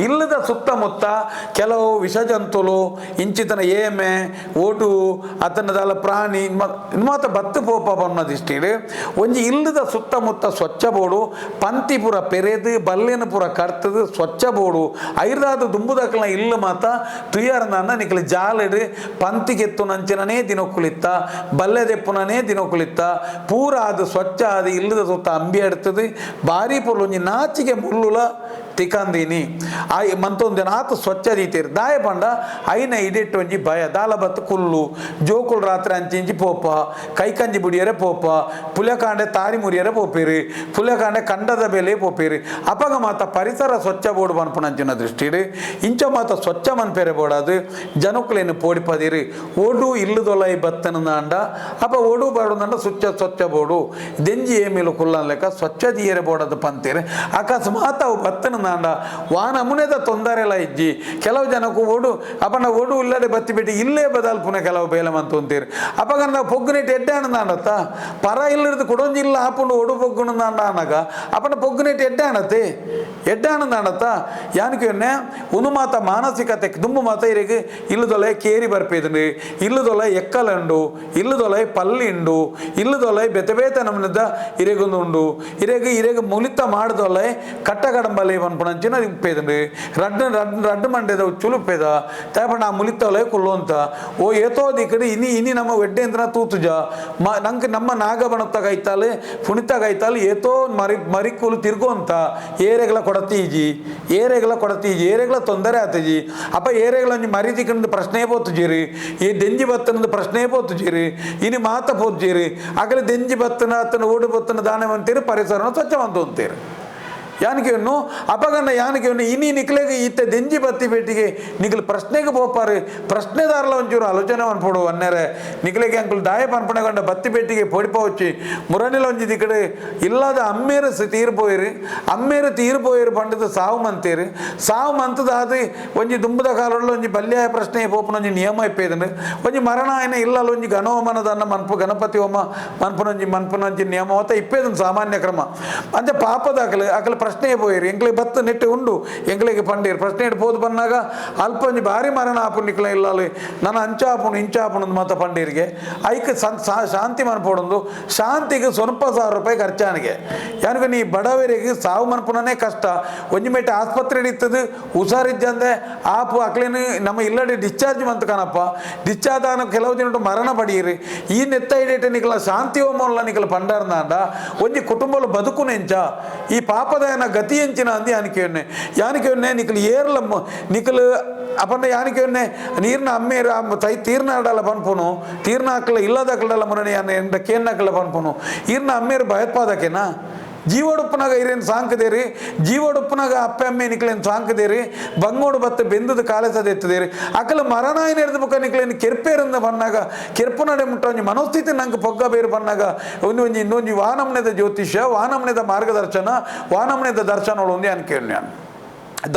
ಇಲ್ಲದ ಸುತ್ತಮುತ್ತ ಕೆಲವು ವಿಷಜಂತುಲು, ಇಂಚಿತನ ಏಮೆ, ಓಟು ಅತನದಲ್ಲ ಪ್ರಾಣಿ ಮಾತ ಬತ್ತು ಪೋಪ ಬನ್ನದಿಷ್ಟೀಡು ಒಂಜಿ ಇಲ್ಲದ ಸುತ್ತಮುತ್ತ ಸ್ವಚ್ಛ ಬೋಡು ಪಂತಿಪುರ ಪೆರೆದು, ಬಲ್ಲೇನಪುರ ಕರ್ತದು ಸ್ವಚ್ಛ ಬೋಡು ಐರ್ದಾದ ದುಂಬುದಕ್ಕಲ ಇಲ್ಲ ಮಾತ ತುಯ್ಯಾರಂದ ನಿಕಲಿ ಜಾಲಡು ಪಂತಿಗೆತ್ತು ಕುಳಿತ ದಿನಕ್ಕುಳಿತ್ತ ಬಲ್ಲೆದೆಪ್ಪುನನೇ ದಿನಕ್ಕುಳಿತ್ತ ಪೂರ ಅದು ಸ್ವಚ್ಛ ಅದು ಇಲ್ಲದ ಸುತ್ತ ಅಂಬಿ ಎಡ್ತದೆ ಬಾರಿ ಪೊರ್ಲು ಒಂಜಿ ನಾಚಿಗೆ ಮುಳ್ಳುಲ ತಿಕಂದೀನಿ. ಐ ಮಂತೊಂದು ನಾತು ಸ್ವಚ್ಛ ರೀತಿರ್ ದಾಯ ಪಂಡ, ಐನ ಇಡಿಟ್ಟು ಒಂಜಿ ಭಯ, ದಾಲ ಬತ್ತು ಕುಲ್ಲು ಜೋಕುಲು ರಾತ್ರಿ ಅಂಚಿಂಚಿ ಪೋಪ, ಕೈಕಂಜಿ ಬುಡಿಯರೆ ಪೋಪ, ಪುಲೆಕಾಂಡೆ ತಾರಿ ಮುರಿಯರೆ ಪೋಪಿರಿ, ಪುಲೆಕಾಂಡೆ ಕಂಡದ ಬೆಲೆ ಪೋಪಿರಿ. ಅಪಗ ಮಾತ ಪರಿಸರ ಸ್ವಚ್ಛ ಬೋಡು ಮನ್ಪುಣಂಚಿನ ದೃಷ್ಟಿರಿ. ಇಂಚ ಮಾತ ಸ್ವಚ್ಛ ಮನ್ಪೇರೆ ಬೋಡಾದು ಜನಕ್ಕಲೇನು ಪೋಡಿಪದಿರಿ ಓಡು ಇಲ್ಲದೊಲೈ ಅಪ ಓಡು ಬಾಡುದಂಡ ಸ್ವಚ್ಛ ಸ್ವಚ್ಛ ಬೋಡು. ದೆಂಜಿ ಏಮಿಲು ಕುಲ್ಲನ್ ಲೆಕ್ಕ ಸ್ವಚ್ಛ ದೀಯರೆ ಬೋಡದ ಪಂತೀರಿ. ಅಕಸ್ಮಾತ್ ಅವು ಬತ್ತನಂದ ವಾನ ಮುನೆದ ತೊಂದರೆ ಎಲ್ಲ ಇಜ್ಜಿ. ಕೆಲವು ಜನಕ್ಕೂ ಓಡು, ಅಪನ ಓಡು ಇಲ್ಲದೆ ಬತ್ತಿ ಬಿಟ್ಟು ಇಲ್ಲೇ ಬದಲ್ ಪುನಃ ಕೆಲವು ಬೇಲ ಮಂತು ಅಂತೀರಿ ಅಪಗ ನಾವು ಪೊಗ್ಗುನೆಟ್ ಎಡ್ಡೆ ಅಣ್ಣದಾಂಡತ್ತ ಪರ ಇಲ್ಲದ ಕೊಡೊಂಜಿಲ್ಲ ಹಾಪುಂಡು ಒಡು ಪೊಗ್ಗುಣ ಅನ್ನಾಗ. ಅಪ್ಪನ ಪೊಗ್ಗುನೆಟ್ ಎಡ್ಡೆ ಅಣತೆ ಎಡ್ಡೆ ಅಣ್ಣದಾಂಡತ್ತ ಯಾನಕ್ಕೆ ಉನು ಮಾತ ಮಾನಸಿಕತೆ ದುಂಬು ಮಾತ ಇರಿಗೆ, ಇಲ್ಲದೊಲೆ ಕೇರಿ ಬರ್ಪಿದ್ರಿ, ಇಲ್ಲದೊಲೆ ಎಕ್ಕಲಂಡು, ಇಲ್ಲದೊಲೆ ಪಲ್ಲಿಂಡು, ಇಲ್ಲದೊಲೆ ಬೆತೆ ಬೇತೆ ನಮ್ಮನದ ಇರೆಗೊಂದುಂಡು. ಇರೆಗೆ ಇರೆಗೆ ಮುಲಿತ ಮಾಡ್ದೊಲೆ ಕಟ್ಟಗಡಂಬಲಿ ಇವನ್ ಪನ್ಪುನಂಚಿನ ಅದು ಉಪ್ಪೇದಂಡು ರಡ್ಡ ರಡ್ ರಡ್ಡ ಮಂಡ್ಯದ ಚುಲು ಪೇದ. ತೇಪಂಡ ಆ ಮುಲಿತವಲೆ ಕುಲ್ಲು ಅಂತ. ಓ ಏತೋದಿ ಕಡೆ ಇನಿ ಇನಿ ನಮ್ಮ ಅಂತ ತೂತುಜ. ಮ, ನಂಗೆ ನಮ್ಮ ನಾಗಬಣತ್ತಾಗ ಐತಾಲೆ ಪುಣಿತಾಗ ಐತಾಲೆ, ಏತೋ ಮರಿ, ಮರಿಕುಲು ತಿರ್ಗೋ ಅಂತ. ಏರೆಗಳ ಕೊಡತೀಜಿ. ಏರೆಗಳ ಕೊಡತೀಜಿ. ಏರೆಗಳ ತೊಂದರೆ ಆತಜಿ. ಅಪ್ಪ ಏರೆಗಳನ್ನು ಒಂಜಿ ಮರಿ ತಿಕ್ಕಂದು ಪ್ರಶ್ನೆ ಬೋತುಜಿರಿ ಈ ದೆಂಜಿ ಬತ್ತನದ ಪ್ರಶ್ನೆ ಬೋತುಜಿರಿ ಇನಿ ಮಾತ ಪೋತುಜೀರಿ. ಆಗಲೇ ದೆಂಜಿ ಬತ್ತನ ಆತನ, ಓಡು ಬತ್ತನ ದಾನವಂತೀರಿ, ಪರಿಸರನ ಸ್ವಚ್ಛವಂತ ಅಂತೀರಿ ಯಾನಕಿಯನ್ನು ಅಪಗನ್ನ ಯಾನಕಿಯನ್ನು ಇನಿ ನಿಖಲೆಗೆ ಇತ್ತೆ ದೆಂಜಿ ಬತ್ತಿ ಬೇಟಿಗೆ ನಿಖಲ್ ಪ್ರಶ್ನೆಗೆ ಬೋಪಾರು ಪ್ರಶ್ನೆದಾರಲ ಒಂಚೂರು ಆಲೋಚನೆ ಅನ್ಪಡು ಅನ್ನರೆ. ನಿಖಲೆಗೆ ಅಂಕುಲು ದಾಯ ಪನ್ಪಣಗೊಂಡ ಬತ್ತಿ ಬೇಟಿಗೆ ಪೊಡಿಪವಚ್ಚಿ ಮುರಣಿಲ ಒಂಜಿ ದಿಕ್ಕಡೆ ಇಲ್ಲದ ಅಮ್ಮೇರು ತೀರ್ಪೋಯಿರಿ ಅಮ್ಮೇರು ತೀರ್ಪೋಯಿರು ಪಂಡದ ಸಾವು ಮಂತೀರಿ. ಸಾವು ಮಂತದ ಒಂಜಿ ದುಂಬದ ಕಾಲದಲ್ಲಿ ಒಂಜಿ ಬಲ್ಯಾಯ ಪ್ರಶ್ನೆ ಪೋಪನ ಒಂಜಿ ನಿಯಮ ಇಪ್ಪೇದನು. ಒಂಜಿ ಮರಣ ಆಯ್ನ ಇಲ್ಲ ಒಂಜಿ ಘನೋಮನದ ಮನ್ಪು, ಗಣಪತಿ ಹೋಮ ಮನ್ಪನೊಂಜಿ ಮನ್ಪನೊಂಜಿ ನಿಯಮ ಹೊತ್ತ ಇಪ್ಪೇದನು ಸಾಮಾನ್ಯ ಕ್ರಮ. ಅಂತೆ ಪಾಪದಾಕಲು ಅಕಲು ಪ್ರಶ್ನೆ ಪೋಯಿರು. ಎಂಕ್ಲಿಗೆ ಬತ್ತ ನೆಟ್ಟು ಉಂಡು. ಎಂಕ್ಲಿಗೆ ಪಂಡೀರು. ಪ್ರಶ್ನೆ ಇಟ್ಟು ಪೋದು ಬಂದಾಗ ಅಲ್ಪ ಒಂಜಿ ಭಾರಿ ಮರಣ ಆಪುನ್ ನಿಕ್ಲ ಇಲ್ಲಲ್ಲಿ. ನನ್ನ ಅಂಚ ಆಪುನು ಇಂಚ ಆಪುನು ಮಾತ ಪಂಡೀರಿಗೆ. ಐಕ್ ಶಾಂತಿ ಮನ್ಪೋಡೊಂದು ಶಾಂತಿಗೆ ಸ್ವಲ್ಪ ಸಾವಿರ ರೂಪಾಯಿ ಖರ್ಚಾನಿಗೆ. ಯಾಕೆ ನೀ ಬಡವರಿಗೆ ಸಾವು ಮನಪುಣನೇ ಕಷ್ಟ. ಒಂಜಿ ಮೇಟ ಆಸ್ಪತ್ರೆ ಹಿಡಿತದೆ ಹುಷಾರಿದ್ದಂದೆ ಆಪು ಅಕ್ಲೇನು ನಮ್ಮ ಇಲ್ಲಡೆ ಡಿಸ್ಚಾರ್ಜ್ ಮಂತ್ ಕಾಣಪ್ಪ. ಡಿಸ್ಚಾರ್ಜ್ ಆನ ಕೆಲವು ದಿನ ಮರಣ ಪಡೀರಿ. ಈ ನೆತ್ತ ಇಡೇಟ ನಿಕ್ಲ ಶಾಂತಿ ಹೋಮಲ್ಲ ನಿಕಲ ಪಂಡರ್ನಾಂಡ ಒಂಜಿ ಕುಟುಂಬಲು ಬದುಕು ನೆಂಚ. ಈ ಪಾಪದಾಯನ ಗತಿ ಎಂಚಿನ ಅಂದಿ ಯಾನಿಕೆ ಯಾನಿಕೆ ನಿಕಲು ಏರ್ಲ ಮ- ನಿಕಲು ಅಪಂಡ ಯಾನಿಕೆ ನೀರಿನ ಅಮ್ಮೇರು ತೈ ತೀರ್ನ ಆಡಲ್ಲ ಪನ್ಪುನು ತೀರ್ನ ಹಾಕಲ ಇಲ್ಲದ ಹಾಕಲಲ್ಲ ಮುರಣಿ ಎಂದ ಕೇನ್ ಹಾಕಲ ಪನ್ಪುನು ಈರ್ನ ಅಮ್ಮೇರು ಭಯೋತ್ಪಾದಕೇನಾ ಜೀವಡುಪ್ಪನಾಗ ಇರೇನು ಸಾಂಕದೇರಿ ಜೀವಡುಪ್ಪನಾಗ ಅಪ್ಪೆ ಅಮ್ಮೆ ನಿಕ್ಲೇನು ಸಾಂಕದೇರಿ ಬಂಗೋಡು ಬತ್ತ ಬೆಂದದ ಕಾಲಸದ ಎತ್ತದೇರಿ? ಅಕಲ ಮರಣಾಯ ನಡೆದ ಮುಖ ನಿಕ್ಲೇನು ಕೆರ್ಪೇರಿಂದ ಬಂದಾಗ, ಕೆರ್ಪು ನಡೆ ಮುಟ್ಟ ಒಂಜಿ ಮನೋಸ್ಥಿತಿ ನಂಗೆ ಪೊಗ್ಗ ಬೇರು ಬಂದಾಗ, ಒಂದು ಒಂಜಿ ಇನ್ನೊಂಜಿ ವಾನಮ್ನೆದ ಜ್ಯೋತಿಷ್ಯ, ವಾನಮ್ನೆದ ಮಾರ್ಗದರ್ಶನ, ವಾನಮ್ನೆದ ದರ್ಶನಗಳು ಒಂದೇ ಅನ್ಕೇಳಿ ನಾನು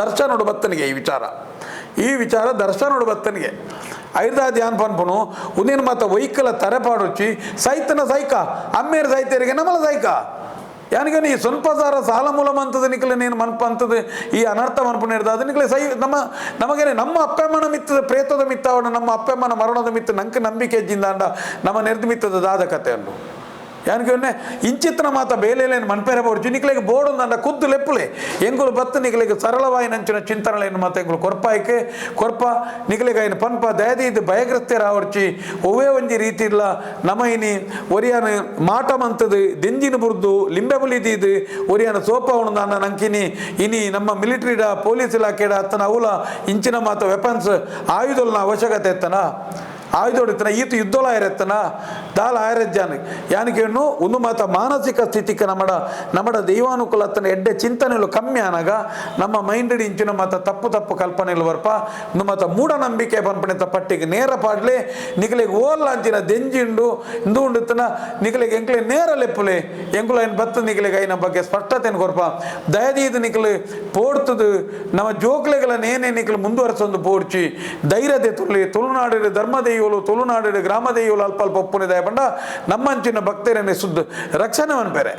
ದರ್ಶನೋಡು ಬತ್ತನಿಗೆ ಈ ವಿಚಾರ. ಈ ವಿಚಾರ ದರ್ಶನೋಡು ಬತ್ತನಿಗೆ ಐದಾ ಧ್ಯಾನ ಪನ್ಪುನು ಉಂದಿನ ಮಾತ ವೈಕಲ ತರೆಪಾಡೊಚ್ಚಿ ಸೈತನ ಸೈಕ, ಅಮ್ಮೇರ ಸೈತರಿಗೆ ನಮ್ಮಲ ಸೈಕ. ಯಾನಿಗೆ ನೀ ಸ್ವಲ್ಪ ಸಾರ ಸಾಲ ಮೂಲ ಮಂತದ ನಿಕ್ಲೆ ನೀನು ಮನ್ಪ ಅಂತದ, ಈ ಅನರ್ಥ ಮನ್ಪು ಹಿಡ್ದ ನಿಖಲೆ ಸೈ ನಮ್ಮ, ನಮಗೇನೆ ನಮ್ಮ ಅಪ್ಪಮ್ಮನ ಮಿತ್ತದ, ಪ್ರೇತದ ಮಿತ್ತವಣ ನಮ್ಮ ಅಪ್ಪಮ್ಮನ ಮರಣದ ಮಿತ್ತ, ನಂಕ ನಂಬಿಕೆ ಜಿಂದಾಂಡ ನಮ್ಮ ನೆರೆದು ಮಿತ್ತದ ದಾದ ಕತೆ ಅಂಡು ಯಾನಿಗೆ ಇಂಚಿತ್ತನ ಮಾತ ಬೇಲೇಲೇನು ಮನ್ಪೇರೆ ಬೋರ್ಜು ನಿಕ್ಲೆಗೆ ఉందంట కుద్దు ಕುದ್ದು ಲೆಪ್ಪುಲೆ ಎಂಗುಲು ಬತ್ತ ನಿಕ್ಲೆಗೆ ಸರಳವಾಗಿ ನಂಚಿನ ಚಿಂತನೆಗಳನ್ನು ಮಾತ ಎಂಗುಲು ಕೊರ್ಪಾಯ್ಕೆ ಕೊರ್ಪ ನಿಕ್ಲೆಗೆ ಐನು ಪನ್ಪ ದಯದಿ ಇದು ಭಯಗ್ರಸ್ತೆ ರಾವರ್ಚಿ ಒವೇ ಒಂಜಿ ರೀತಿ ಇಲ್ಲ ನಮ ಒರಿಯಾನ ಮಾಟ ಮಂತದ ದೆಂಜಿನ ಬುರ್ದು ಲಿಂಬೆ ಬುಲಿದಿದು ಒರಿಯಾನ ಸೋಪ ಉಣ್ದಾನ ನಂಕಿನಿ. ಇನಿ ನಮ್ಮ ಮಿಲಿಟರಿಡ ಪೊಲೀಸ್ ಇಲಾಖೆಡ ಅತ್ತನ ಅವುಲ ಇಂಚಿನ ಮಾತ ವೆಪನ್ಸ್ ಆಯುಧಲ್ನ ಅವಶ್ಯಕತೆ ಆಯುಧೋಡಿತನ ಈತ ಯುದ್ಧೋಲ ಆಯ್ರೆತ್ತನ, ದಾಲ ಆಯ್ರೆಜ್ಜಾನ. ಯಾನಿಕೇನು ಒಂದು ಮಾತ, ಮಾನಸಿಕ ಸ್ಥಿತಿಗೆ ನಮ್ಮಡ ನಮ್ಮಡ ದೈವಾನುಕೂಲತನ ಎಡ್ಡೆ ಚಿಂತನೆಲು ಕಮ್ಮಿ ಆನಾಗ, ನಮ್ಮ ಮೈಂಡ್ ಇಂಚಿನ ಮಾತ, ತಪ್ಪು ತಪ್ಪು ಕಲ್ಪನೆಲು ಬರ್ಪ ಒಂದು ಮಾತ, ಮೂಢನಂಬಿಕೆ ಪನ್ಪಣಿತ ಪಟ್ಟಿಗೆ ನೇರ ಪಾಡ್ಲಿ, ನಿಗಲಿಗೆ ಓಲ್ಲ ಅಂಚಿನ ದೆಂಜಿಂಡು ಇಂದು ಉಂಡುತ್ತನ ನಿಗಲಿಗೆ ಎಂಕ್ಲೆ ನೇರ ಲೆಪ್ಪುಲೆ ಎಂಕುಲ ಏನು ಬತ್ತ ನಿಗಲಿಗೆ ಐನ ಬಗ್ಗೆ ಸ್ಪಷ್ಟತೆ ಕೊರ್ಪ. ದಯದೀದು ನಿಗಲಿ ಪೋಡ್ತದು, ನಮ್ಮ ಜೋಕ್ಲೆಗಳನ್ನೇನೇ ನೇನೆ ನಿಕಲು ಮುಂದುವರೆಸೊಂದು ಪೋಡ್ಚಿ, ಧೈರ್ಯತೆ ತುಳಿ ತುಳುನಾಡಿನ ಧರ್ಮದೈವಲು ತುಳುನಾಡಿನ ಗ್ರಾಮದೈವಲು ಅಲ್ಪ ಅಲ್ಪ ಒಪ್ಪುನಿದೆ ಪಂಡ ನಮ್ಮಂಚಿನ ಭಕ್ತರನ್ನೇ ಸುದ್ದು ರಕ್ಷಣೆ ಅನ್ಪೇರೆ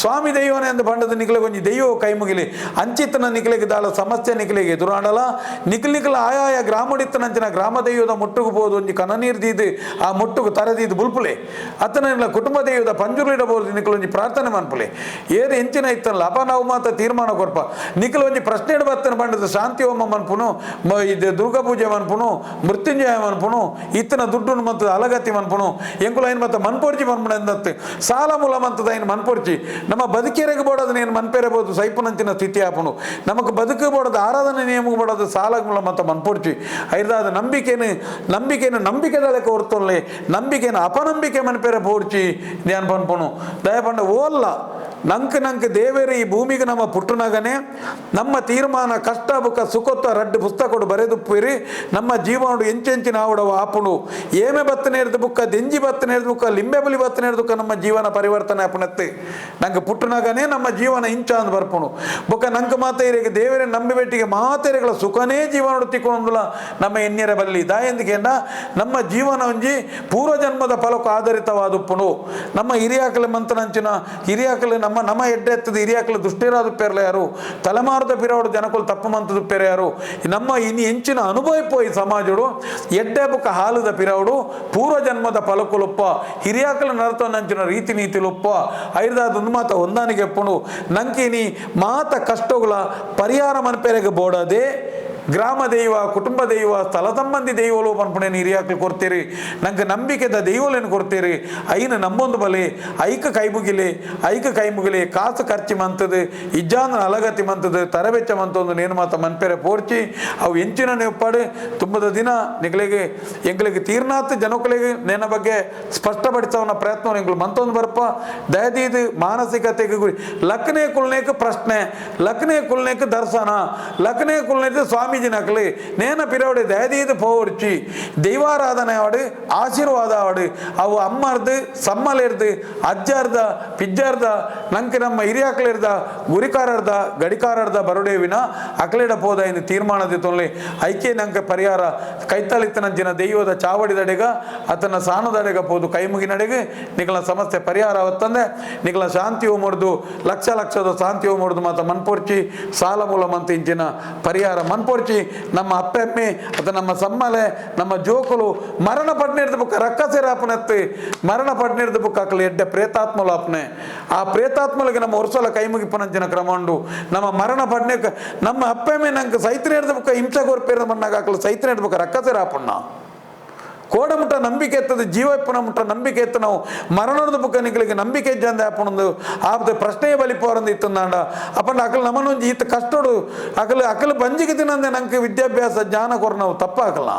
ಸ್ವಾಮಿ ದೈವನೇ ಎಂದು ಪಂಡದ ನಿಖಲೆ ಒಂಜಿ ದೈವ ಕೈ ಮುಗಿಲಿ. ಅಂಚಿತ್ತನ ನಿಖಲೆಗೆ ದಾಳ ಸಮಸ್ಯೆ ನಿಖಲೆಗೆ ಎದುರಾಡಲ. ನಿಖಲ್ ನಿಖಲ ಆಯಾಯ ಗ್ರಾಮಡಿತ್ತನಂಚಿನ ಗ್ರಾಮ ದೈವದ ಮುಟ್ಟುಗು ಬೋದು ಒಂಜಿ ಕನ ನೀರು ದೀದು, ಆ ಮುಟ್ಟುಗು ತರದೀದು ಬುಲ್ಪುಲೆ. ಅತನ ಕುಟುಂಬ ದೈವದ ಪಂಜುರ್ಲಿಡಬಹುದು ನಿಖಲ್ ಒಂಜಿ ಪ್ರಾರ್ಥನೆ ಮನ್ಪುಲೆ. ಏರು ಹೆಂಚಿನ ಇತ್ತನಲ್ಲ ಅಪ ನಾವು ಮಾತ ತೀರ್ಮಾನ ಕೊರ್ಪ ನಿಖಲ್ ಒಂಜಿ ಪ್ರಶ್ನೆ ಇಡಬತ್ತನ ಬಂಡದ ಶಾಂತಿ ಹೋಮ ಮನ್ಪುನು ಇದು ದುರ್ಗಾ ಪೂಜೆ ಮನ್ಪುನು, ಮೃತ್ಯುಂಜಯ ಮನ್ಪುನು ಇತ್ತನ ದುಡ್ಡು ಮತ್ತು ಅಲಗತಿ ಮನ್ಪುನು ಎಂಕುಲ ಏನು ಮತ್ತೆ ಮನ್ಪೊರ್ಚಿ ಮನ್ಪುಣ ಎಂದತ್ತೆ ಸಾಲ ಮೂಲ ಮಂತದ ಏನು ಮನ್ಪೊರ್ಚಿ ನಮ್ಮ ಬದುಕೆರೆಗೆ ಬೋಡೋದು ಏನು ಮನ್ಪೇರಬಹುದು ಸೈಪುನಂಚಿನ ಸ್ಥಿತಿ ಆಪುನು ನಮಗೆ ಬದುಕು ಬೋಡೋದು ಆರಾಧನೆ ನಿಯಮ ಬೋಡೋದು ಸಾಲ ಮೂಲ ಮತ್ತು ಮನ್ಪೊರ್ಚಿ ಐದಾದ ನಂಬಿಕೆನು ನಂಬಿಕೆನು ನಂಬಿಕೆದಳಕ್ಕೆ ಹೊರ್ತೊಲ್ಲೆ ನಂಬಿಕೆನ ಅಪನಂಬಿಕೆ ಮನ್ಪೇರ ಪೋಡ್ಚಿ ಧ್ಯಾನ ಪನ್ಪುನು ದಯಪಂಡ ಓಲ್ಲ ನಂಕ್ ನಂಕ್ ದೇವೇರು ಈ ಭೂಮಿಗೆ ನಮ್ಮ ಪುಟ್ಟನಾಗನೆ ನಮ್ಮ ತೀರ್ಮಾನ ಕಷ್ಟ ಬುಕ್ಕ ಸುಖತ್ವ ರಡ್ಡು ಪುಸ್ತಕಡು ಬರೆದುಪ್ಪಿರಿ ನಮ್ಮ ಜೀವನಡು ಎಂಚೆಂಚಿನ ಆವಡವ ಆಪುಡು ಏಮೆ ಬತ್ತನೆ ಹಿಡಿದು ಬುಕ್ಕ, ದೆಂಜಿ ಬತ್ತನೆ ಹಿಡಿದು ಬುಕ್ಕ, ಲಿಂಬೆ ಬಲಿ ಬತ್ತನೆ ಹಿಡಿದು ನಮ್ಮ ಜೀವನ ಪರಿವರ್ತನೆ ಅಪ್ಪನತ್ತೆ ನಂಗೆ ಪುಟ್ಟನಾಗನೇ ನಮ್ಮ ಜೀವನ ಇಂಚ ಅಂದ್ ಬರ್ಪುಣು. ಬೊಕ್ಕ, ನಂಗೆ ಮಾತೇರಿಗೆ ದೇವರೇ ನಂಬಿ ಬೆಟ್ಟಿಗೆ ಮಾತೇರಿಗಳ ಸುಖನೇ ಜೀವನ ತಿಕ್ಕೊಂದುಲ ನಮ್ಮ ಎಣ್ಣೆರ ಬಲ್ಲಿ. ದಾಯಂದಿಗೆ ನಮ್ಮ ಜೀವನ ಒಂಜಿ ಪೂರ್ವಜನ್ಮದ ಫಲಕ್ಕೆ ಆಧಾರಿತವಾದುಪ್ಪುನು ನಮ್ಮ ಹಿರಿಯಾಕಲೆ ಮಂತನಂಚಿನ ಹಿರಿಯಾಕಲೆ ನಮ್ಮ ನಮ್ಮ ಎಡ್ಡೆ ಎತ್ತದ ಹಿರಿಯಾಕಲೆ ದುಷ್ಟಿರಾದ ಪೇರ್ಲ ಯಾರು? ತಲೆಮಾರದ ಬಿರೋಡ ಜನಕುಲು ತಪ್ಪು ಮಂತದ ಯಾರು? ನಮ್ಮ ಇನ್ನು ಹೆಂಚಿನ ಅನುಭವಿಪೋ ಪೋಯಿ ಸಮಾಜಡು. ಎಡ್ಡೆ ಬುಕ್ಕ ಹಾಲು ಬಾಲದ ಪಿರವಡು ಪೂರ್ವ ಜನ್ಮದ ಫಲಕುಲುಪ್ಪ, ಹಿರಿಯಾಕಲ ನರತ ನಂಚಿನ ರೀತಿ ನೀತಿಲುಪ್ಪ ಐದಾದ ಮಾತ ಒಂದಾನಿಗೆಪ್ಪಣು ನಂಕಿನಿ ಮಾತ ಕಷ್ಟಗಳ ಪರಿಹಾರ ಮನ್ಪೆರೆಗೆ ಬೋಡದೆ ಗ್ರಾಮ ದೈವ, ಕುಟುಂಬ ದೈವ, ಸ್ಥಳ ಸಂಬಂಧಿ ದೈವಲು ಪನ್ಪುಣೆನ ಹಿರಿಯಾಕ್ಲು ಕೊಡ್ತೀರಿ. ನಂಗೆ ನಂಬಿಕೆದ ದೈವಲೇನು ಕೊಡ್ತೀರಿ? ಐನ ನಂಬೊಂದು ಬಲೆ, ಐಕ ಕೈ ಮುಗಿಲೆ, ಐಕ ಕೈ ಮುಗಿಲೆ, ಕಾಸು ಖರ್ಚು ಮಂತದು ಇಜ್ಜಾನ ಅಲಗತಿ ಮಂತದು ತರಬೆಚ್ಚ ಮಂತೊಂದು ನೇನು ಮಾತ ಮನ್ಪೆರೆ ಪೋರ್ಚಿ, ಅವು ಎಂಚಿನ ನೆಪ್ಪಾಡು, ತುಂಬದ ದಿನ ನಿಗಳಿಗೆ ಎಂಗಳಿಗೆ ತೀರ್ನಾಥ ಜನಕುಲಿಗೆ ನೆನ ಬಗ್ಗೆ ಸ್ಪಷ್ಟಪಡಿಸೋನ ಪ್ರಯತ್ನ ಎಂಗಳು ಮಂತೊಂದು ಬರ್ಪ. ದಯದೀದು ಮಾನಸಿಕತೆಗೆ ಗುರಿ. ಲಕ್ನೆ ಕುಲ್ನೇಕ ಪ್ರಶ್ನೆ ಲಕ್ನೆ ಕುಲ್ನೇಕ ದರ್ಶನ ಲಕ್ನೆ ಕುಲ್ನೇಕ ಸ್ವಾಮೀಜಿ ದಯದೀದು ಪೋರ್ಚಿ, ದೈವಾರಾಧನೆ ಆವಡು ಆಶೀರ್ವಾದ ಆವಡು ಅವು ಅಮ್ಮರ್ದು, ಸಮ್ಮಲಿರ್ದು, ಅಜ್ಜರ್ದ, ಪಿಜ್ಜರ್ದ ನಂಗೆ ನಮ್ಮ ಹಿರಿಯಾಕ್ಲಿರ್ದ, ಗುರಿಕಾರರ್ದ, ಗಡಿಕಾರರ್ದ ಬರುಡೇವಿನ ಅಕ್ಲಿಡ ಪೋದ ಎಂದು ತೀರ್ಮಾನದ ಐಕೆ ನಂಗೆ ಪರಿಹಾರ ಕೈತಲಿತ್ತನಂಚಿನ ದೈವದ ಚಾವಡಿದಡೆಗ ಆತನ ಸಾಣದಡೆಗ ಪೋದು ಕೈ ಮುಗಿನಡೆಗೆ ನಿಖಲ ಸಮಸ್ಯೆ ಪರಿಹಾರ ಅವತ್ತಂದೆ ನಿಖಲ ಶಾಂತಿ ಮುರಿದು, ಲಕ್ಷ ಲಕ್ಷದ ಶಾಂತಿ ಮುರಿದು ಮಾತ ಮನ್ಪೋರ್ಚಿ, ಸಾಲ ಮೂಲ ಮಂತ ಇಂಚಿನ ಪರಿಹಾರ ಮನ್ಪೋರ್ಚಿ. ನಮ್ಮ ಅಪ್ಪೆಮ್ಮೆ ಅದು ನಮ್ಮ ಸಮ್ಮಲೆ, ನಮ್ಮ ಜೋಕುಲು ಮರಣ ಪಡ್ನಿರ್ದ ಬುಕ್ಕ ರಕ್ಕಸೆರ ಅಪ್ಪನತ್ತು ಮರಣ ಪಡ್ನಿರ್ದ ಬುಕ್ಕ ಅಕ್ಕಲು ಎಡ್ಡೆ ಪ್ರೇತಾತ್ಮಲು ಅಪ್ಪನೆ ಆ ಪ್ರೇತಾತ್ಮಲಿಗೆ ನಮ್ಮ ಹೊರಸಲ ಕೈ ಮುಗಿಪನಂಚಿನ ಕ್ರಮ ಉಂಡು. ನಮ್ಮ ಮರಣ ಪಡ್ನೇಕ ನಮ್ಮ ಅಪ್ಪೆಮ್ಮೆ ನಂಗೆ ಸೈತ್ರ ಹಿಡ್ದ ಬುಕ್ಕ ಹಿಂಸೆ ಕೊರಪೇರ್ದ ಮಣ್ಣಾಗ ಹಾಕಲು ಸೈತ್ರ ಹಿಡ್ದ ಬುಕ್ಕ ಅಪ್ಪಣ್ಣ ಕೋಡಮುಟ್ಟ ನಂಬಿಕೆ ಎತ್ತದ ಜೀವಪ್ಪನ ಮುಟ್ಟ ನಂಬಿಕೆ ಎತ್ತ ನಾವು ಮರಣದ ಬುಕ್ಕ ನಿಗಳಿಗೆ ನಂಬಿಕೆ ಇದ್ದಂದೆ ಅಪ್ಪನೊಂದು ಆಪದ ಪ್ರಶ್ನೆ ಬಲಿಪೋರಂದು ಇತ್ತಂದಾಂಡ ಅಪ್ಪಂಡ ಅಕಲ್ ನಮ್ಮನೊಂದು ಈತ ಕಷ್ಟೋಡು ಅಕಲ್ ಅಕಲ್ ಬಂಜಿಗೆ ತಿನ್ನಂದೆ ನಂಗೆ ವಿದ್ಯಾಭ್ಯಾಸ ಜ್ಞಾನ ಕೊರ ನಾವು ತಪ್ಪಾಕಲ್ಲ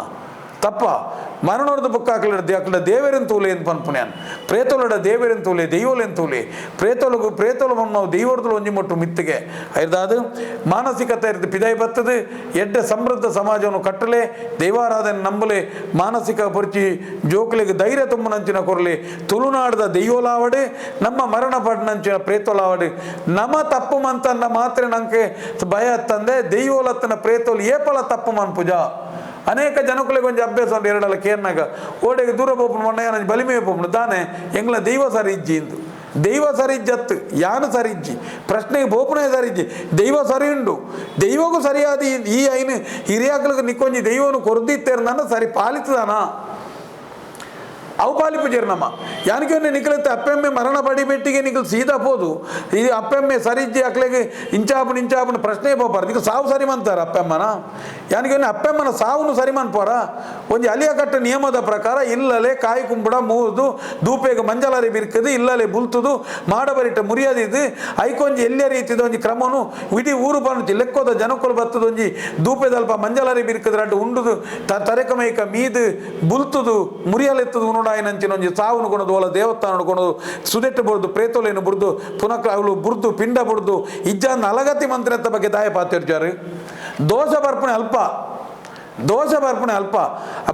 ತಪ್ಪ. ಮರಣೋರ್ದ ಬುಕ್ ಹಾಕಲಡ ಅಕ್ಕಡ ದೇವರನ್ ತೂಲೆ ಅಂತ ಪನ್ಪುಣ್ಯಾನ್ ಪ್ರೇತೋಲಡ ದೇವರನ್ ತೂಲೆ, ದೈವೋಲೆನ್ ತೂಲೆ. ಪ್ರೇತೋಲಗು ಪ್ರೇತೋಲ ನಾವು ದೈವರದಲ್ಲಿ ಒಂಜಿ ಮುಟ್ಟು ಮಿತ್ತಿಗೆ. ಐದಾದು ಮಾನಸಿಕತೆ ಇರ್ತದೆ ಪಿದಾಯಿ ಬತ್ತದು, ಎಡ್ಡ ಸಮೃದ್ಧ ಸಮಾಜವನ್ನು ಕಟ್ಟಲೆ, ದೈವಾರಾಧನೆ ನಂಬಲೆ, ಮಾನಸಿಕ ಪರಿಚಿ ಜೋಕುಲಿಗೆ ಧೈರ್ಯ ತುಂಬನಂಚಿನ ಕೊರಲಿ, ತುಳುನಾಡದ ದೈವೋಲಾವಡೆ, ನಮ್ಮ ಮರಣ ಪಡ್ನಂಚಿನ ಪ್ರೇತೋಲಾವಡೆ. ನಮ ತಪ್ಪು ಮಂತನ್ನ ಮಾತ್ರ ನಂಗೆ ಭಯ ತಂದೆ, ದೈವೋಲತ್ತನ ಪ್ರೇತೋಲು ಏಪಲ ತಪ್ಪು ಮನ್ ಪೂಜಾ. ಅನೇಕ ಜನಗಳಿಗೆ ಒಂದು ಅಭ್ಯಾಸ ಉಂಟು ಎರಡಲ್ಲ ಕೇರ್ನಾಗ ಓಡೆಗೆ ದೂರ ಪೋಪುನು ಮಣ್ಣ ಯಾನ ಬಲಿಮೆ ಪೋಪುನು ತಾನೆ ಎಂಗ್ಲ ದೈವ ಸರಿಜ್ಜಿ ಇಂದು ದೈವ ಸರಿಜ್ಜತ್ತು ಯಾನು ಸರಿಜ್ಜಿ ಪ್ರಶ್ನೆಗೆ ಬೋಪುನೇ ಸರಿಜ್ಜಿ ದೈವ ಸರಿ ಉಂಡು ದೈವಗೂ ಸರಿಯಾದ ಈ- ಈ ಐನು ಹಿರಿಯಾಕಲಿಗೆ ನಿಕ್ಕೊಂಜಿ ದೈವನು ಕೊರ್ದಿತ್ತೇರ್ನ ಸರಿ ಪಾಲಿತದಾನ ಅವು ಪಾಲಿಪುಜೇರು ನಮ್ಮ. ಯಾನಿಗೆ ನಿಖಲತ್ತೆ ಅಪ್ಪೆಮ್ಮೆ ಮರಣ ಪಡಿಬೆಟ್ಟಿಗೆ ನಿಖಲ್ ಸೀದಾ ಪೋದು ಈ ಅಪ್ಪೆಮ್ಮೆ ಸರಿಜ್ಜಿ ಅಕ್ಲೆಗೆ ಇಂಚಾಪನ ಇಂಚಾಪನ ಪ್ರಶ್ನೆ ಹೋಗ್ಬಾರ್ದು ಈಗ ಸಾವು ಸರಿ ಮಂತಾರ ಅಪ್ಪೆಮ್ಮನ? ಯಾನಿಗೆ ಅಪ್ಪೆಮ್ಮನ ಸಾವುನು ಸರಿ ಮನ್ಪೋರ ಒಂಜಿ ಅಲಿಯ ಕಟ್ಟ ನಿಯಮದ ಪ್ರಕಾರ ಇಲ್ಲಲೆ ಕಾಯಿ ಕುಂಬಡ ಮೂದು ಮಂಜಲಾರಿ ಬಿರ್ಕದು, ಇಲ್ಲಲೆ ಬುಲ್ತದು ಮಾಡಬರಿಟ ಮುರಿಯದಿದ್ದು ಐಕೊಂಜಿ ಎಲ್ಲೇ ರೀತಿದ ಒಂಜಿ ಕ್ರಮನು? ಇಡೀ ಊರು ಬಂದು ಲೆಕ್ಕೋದ ಜನಕ್ಕಲು ಬರ್ತದ ಒಂಜಿ ದೂಪೆದಲ್ಪ ಮಂಜಲಾರಿ ಬಿರ್ಕದ್ರೆ ಅಡ್ಡು ಉಂಡುದು ತರೆಕಮೈಕ ಮೀದು, ಬುಲ್ತದು, ಮುರಿಯಲೆತ್ತದು ನೋಡಾಯನಂಚಿನ ಒಂಜಿ ಸಾವುನು ಒಲ ದೇವಸ್ಥಾನ ಕೊಣದು, ಸುದೆಟ್ಟು ಬುಡ್ದು ಪ್ರೇತೋಲೇನು ಬುಡ್ದು ಪುನಃ ಬುರ್ದು, ಪಿಂಡ ಬುಡ್ದು ಇಜ್ಜಾನ್ ಅಲಗತಿ ಅಂತ ಬಗ್ಗೆ ದಾಯ ಪಾತಿರ್ಜಾರು ದೋಷ ಬರ್ಪಣೆ ಅಲ್ಪ. ದೋಷ ಬರ್ಪಣೆ ಅಲ್ಪ.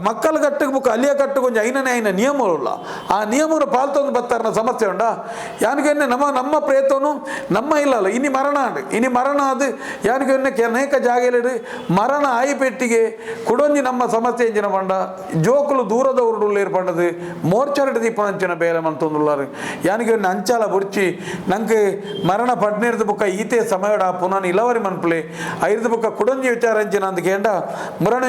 ಮಕ್ಕಳ ಕಟ್ಟಕ್ಕೆ ಬುಕ್ಕ ಅಲ್ಲಿಯ ಕಟ್ಟು ಕೊಂಚ ಐನನೇ ಐನ ನಿಯಮವಿಲ್ಲ ಆ ನಿಯಮವನ್ನು ಪಾಲ್ತೊಂದು ಬತ್ತಾರನ ಸಮಸ್ಯೆ ಉಂಡ. ಯಾನಿಗೆ ನಮ್ಮ ನಮ್ಮ ಪ್ರೇತನು ನಮ್ಮ ಇಲ್ಲಲ್ಲ, ಇನಿ ಮರಣ ಇನಿ ಮರಣ ಅದು ಯಾನಿಗೆ ಅನೇಕ ಜಾಗೆಲಿಡು, ಮರಣ ಆಯಿ ಪೆಟ್ಟಿಗೆ ಕುಡೊಂಜಿ ನಮ್ಮ ಸಮಸ್ಯೆ ಎಂಜಿನ ಪಂಡ. ಜೋಕುಲು ದೂರದ ಉರುಡುಲ್ಲ ಏರ್ಪಂಡದು ಮೋರ್ಚರಡು ದೀಪನಂಚಿನ ಬೇಲೆ ಮಂತೊಂದುಲ್ಲಾರು ಯಾನಿಗೆನ್ನೆ ಅಂಚಾಲ ಬುರ್ಚಿ, ನಂಗೆ ಮರಣ ಪಡ್ನೇರ್ದು ಬುಕ್ಕ ಈತೆ ಸಮಯಡ ಪುನಃ ಇಲವರಿ ಮನ್ಪಲೆ ಐರ್ದು ಬುಕ್ಕ ಕುಡೊಂಜಿ ವಿಚಾರ ಅಂಚಿನ ಅಂದ ಕೇಂಡ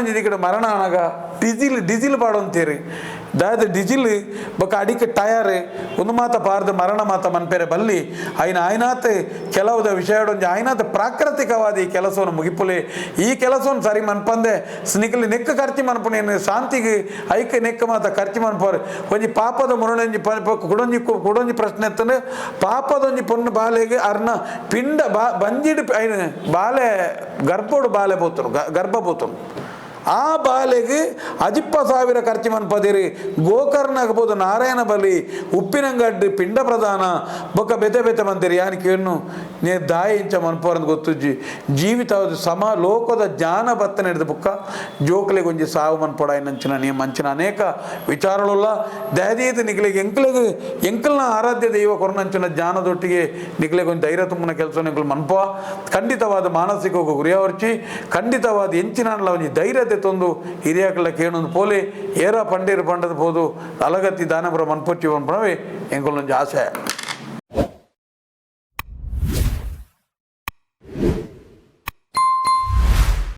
ದಿಕ್ಕಡ ಮರಣ ಆಗ ಡಿಜಿಲ್ ಡಿಜಿಲ್ ಬಾಡೋಂತೀರಿ. ದಾದ ಡಿಜಿಲ್, ಬೊಕ ಅಡಿಕೆ ಟಯರ್, ಒಂದು ಮಾತ ಬಾರದ ಮರಣ ಮಾತ ಮನ್ಪೆರೆ ಬಲ್ಲಿ. ಆಯ್ನ ಆಯ್ನಾತ್ ಕೆಲವುದ ವಿಷಯಡೊಂದು ಆಯ್ನಾತ್ ಪ್ರಾಕೃತಿಕವಾದ ಈ ಕೆಲಸವನ್ನು ಮುಗಿಪುಲೆ. ಈ ಕೆಲಸವನ್ನು ಸರಿ ಮನ್ಪಂದೆ ಸ್ನಿಕಲಿ ನೆಕ್ಕ ಖರ್ಚು ಮನ್ಪುನೇನು ಶಾಂತಿಗೆ ಐಕ ನೆಕ್ಕ ಮಾತ ಖರ್ಚು ಮನ್ಪೋರ್ ಒಂಜಿ ಪಾಪದ ಪ- ಕುಡೊಂಜಿ ಕುಡೊಂಜಿ ಪ್ರಶ್ನೆ ಎತ್ತಂದ್ರೆ, ಪಾಪದೊಂಜಿ ಪೊಣ್ಣು ಬಾಲೆಗೆ ಅರ್ನ ಪಿಂಡ ಬಾ, ಬಂಜಿಡ್ ಬಾಲೆ, ಗರ್ಭೋಡು ಬಾಲೆ ಬೋತರು ಗರ್ಭ ಬೋತರು. ಆ ಬಾಲೆಗೆ ಅಜಿಪ್ಪ ಸಾವಿರ ಖರ್ಚು ಮನ್ಪದಿರಿ ಗೋಕರ್ಣ ಆಗ್ಬೋದು ನಾರಾಯಣ ಬಲಿ ಉಪ್ಪಿನಂಗಡ್ಡು ಪಿಂಡ ಪ್ರಧಾನ ಬೊಕ್ಕ ಬೆತೆ ಬೆತೆ ಮಂದಿರಿ ಯಾನ್ ಕೇಳ್ನು ನೇ ದಾಯ ಇಂಚ ಮನ್ಪೋರಂದು ಜಿ, ಜೀವಿತ ಸಮ ಲೋಕದ ಜ್ಞಾನ ಬತ್ತನೆ ಹಿಡಿದ ಬುಕ್ಕ. ಜೋಕ್ಲೆಗೆ ಒಂಜಿ ಸಾವು ಮನ್ಪೊಡ ನಂಚಿನ ನೀ ಮಂಚಿನ ಅನೇಕ ವಿಚಾರಗಳುಲ್ಲ ದಯದೀತ ನಿಗಲಿಗೆ ಎಂಕ್ಲಿಗೆ, ಎಂಕಲ್ನ ಆರಾಧ್ಯ ದೈವ ಕೊರನಂಚಿನ ಜ್ಞಾನದೊಟ್ಟಿಗೆ ನಿಕ್ಲೆಗೆ ಒಂದು ಧೈರ್ಯ ತುಂಬನ ಕೆಲಸ ನಿಗಲು ಮನ್ಪ ಖಂಡಿತವಾದ ಮಾನಸಿಕ ಗುರಿಯಾವರ್ಚಿ, ಖಂಡಿತವಾದ ಎಂಚಿನ ಒಂಜಿ ಧೈರ್ಯತೆ ತಂದು ಹಿರಿಯಕಲ್ಲ ಕೇಳೊಂದು ಪೋಲಿ, ಏರ ಪಂಡೀರ್ ಪಂಡದ ಹೋದು ಅಲಗತ್ತಿ ದಾನಪುರ ಮನ್ಪೊಚ್ಚಿ ಮನ್ಪಣವೇ ಎಂಕಲ್ಲೊಂಜಿ ಆಶಯ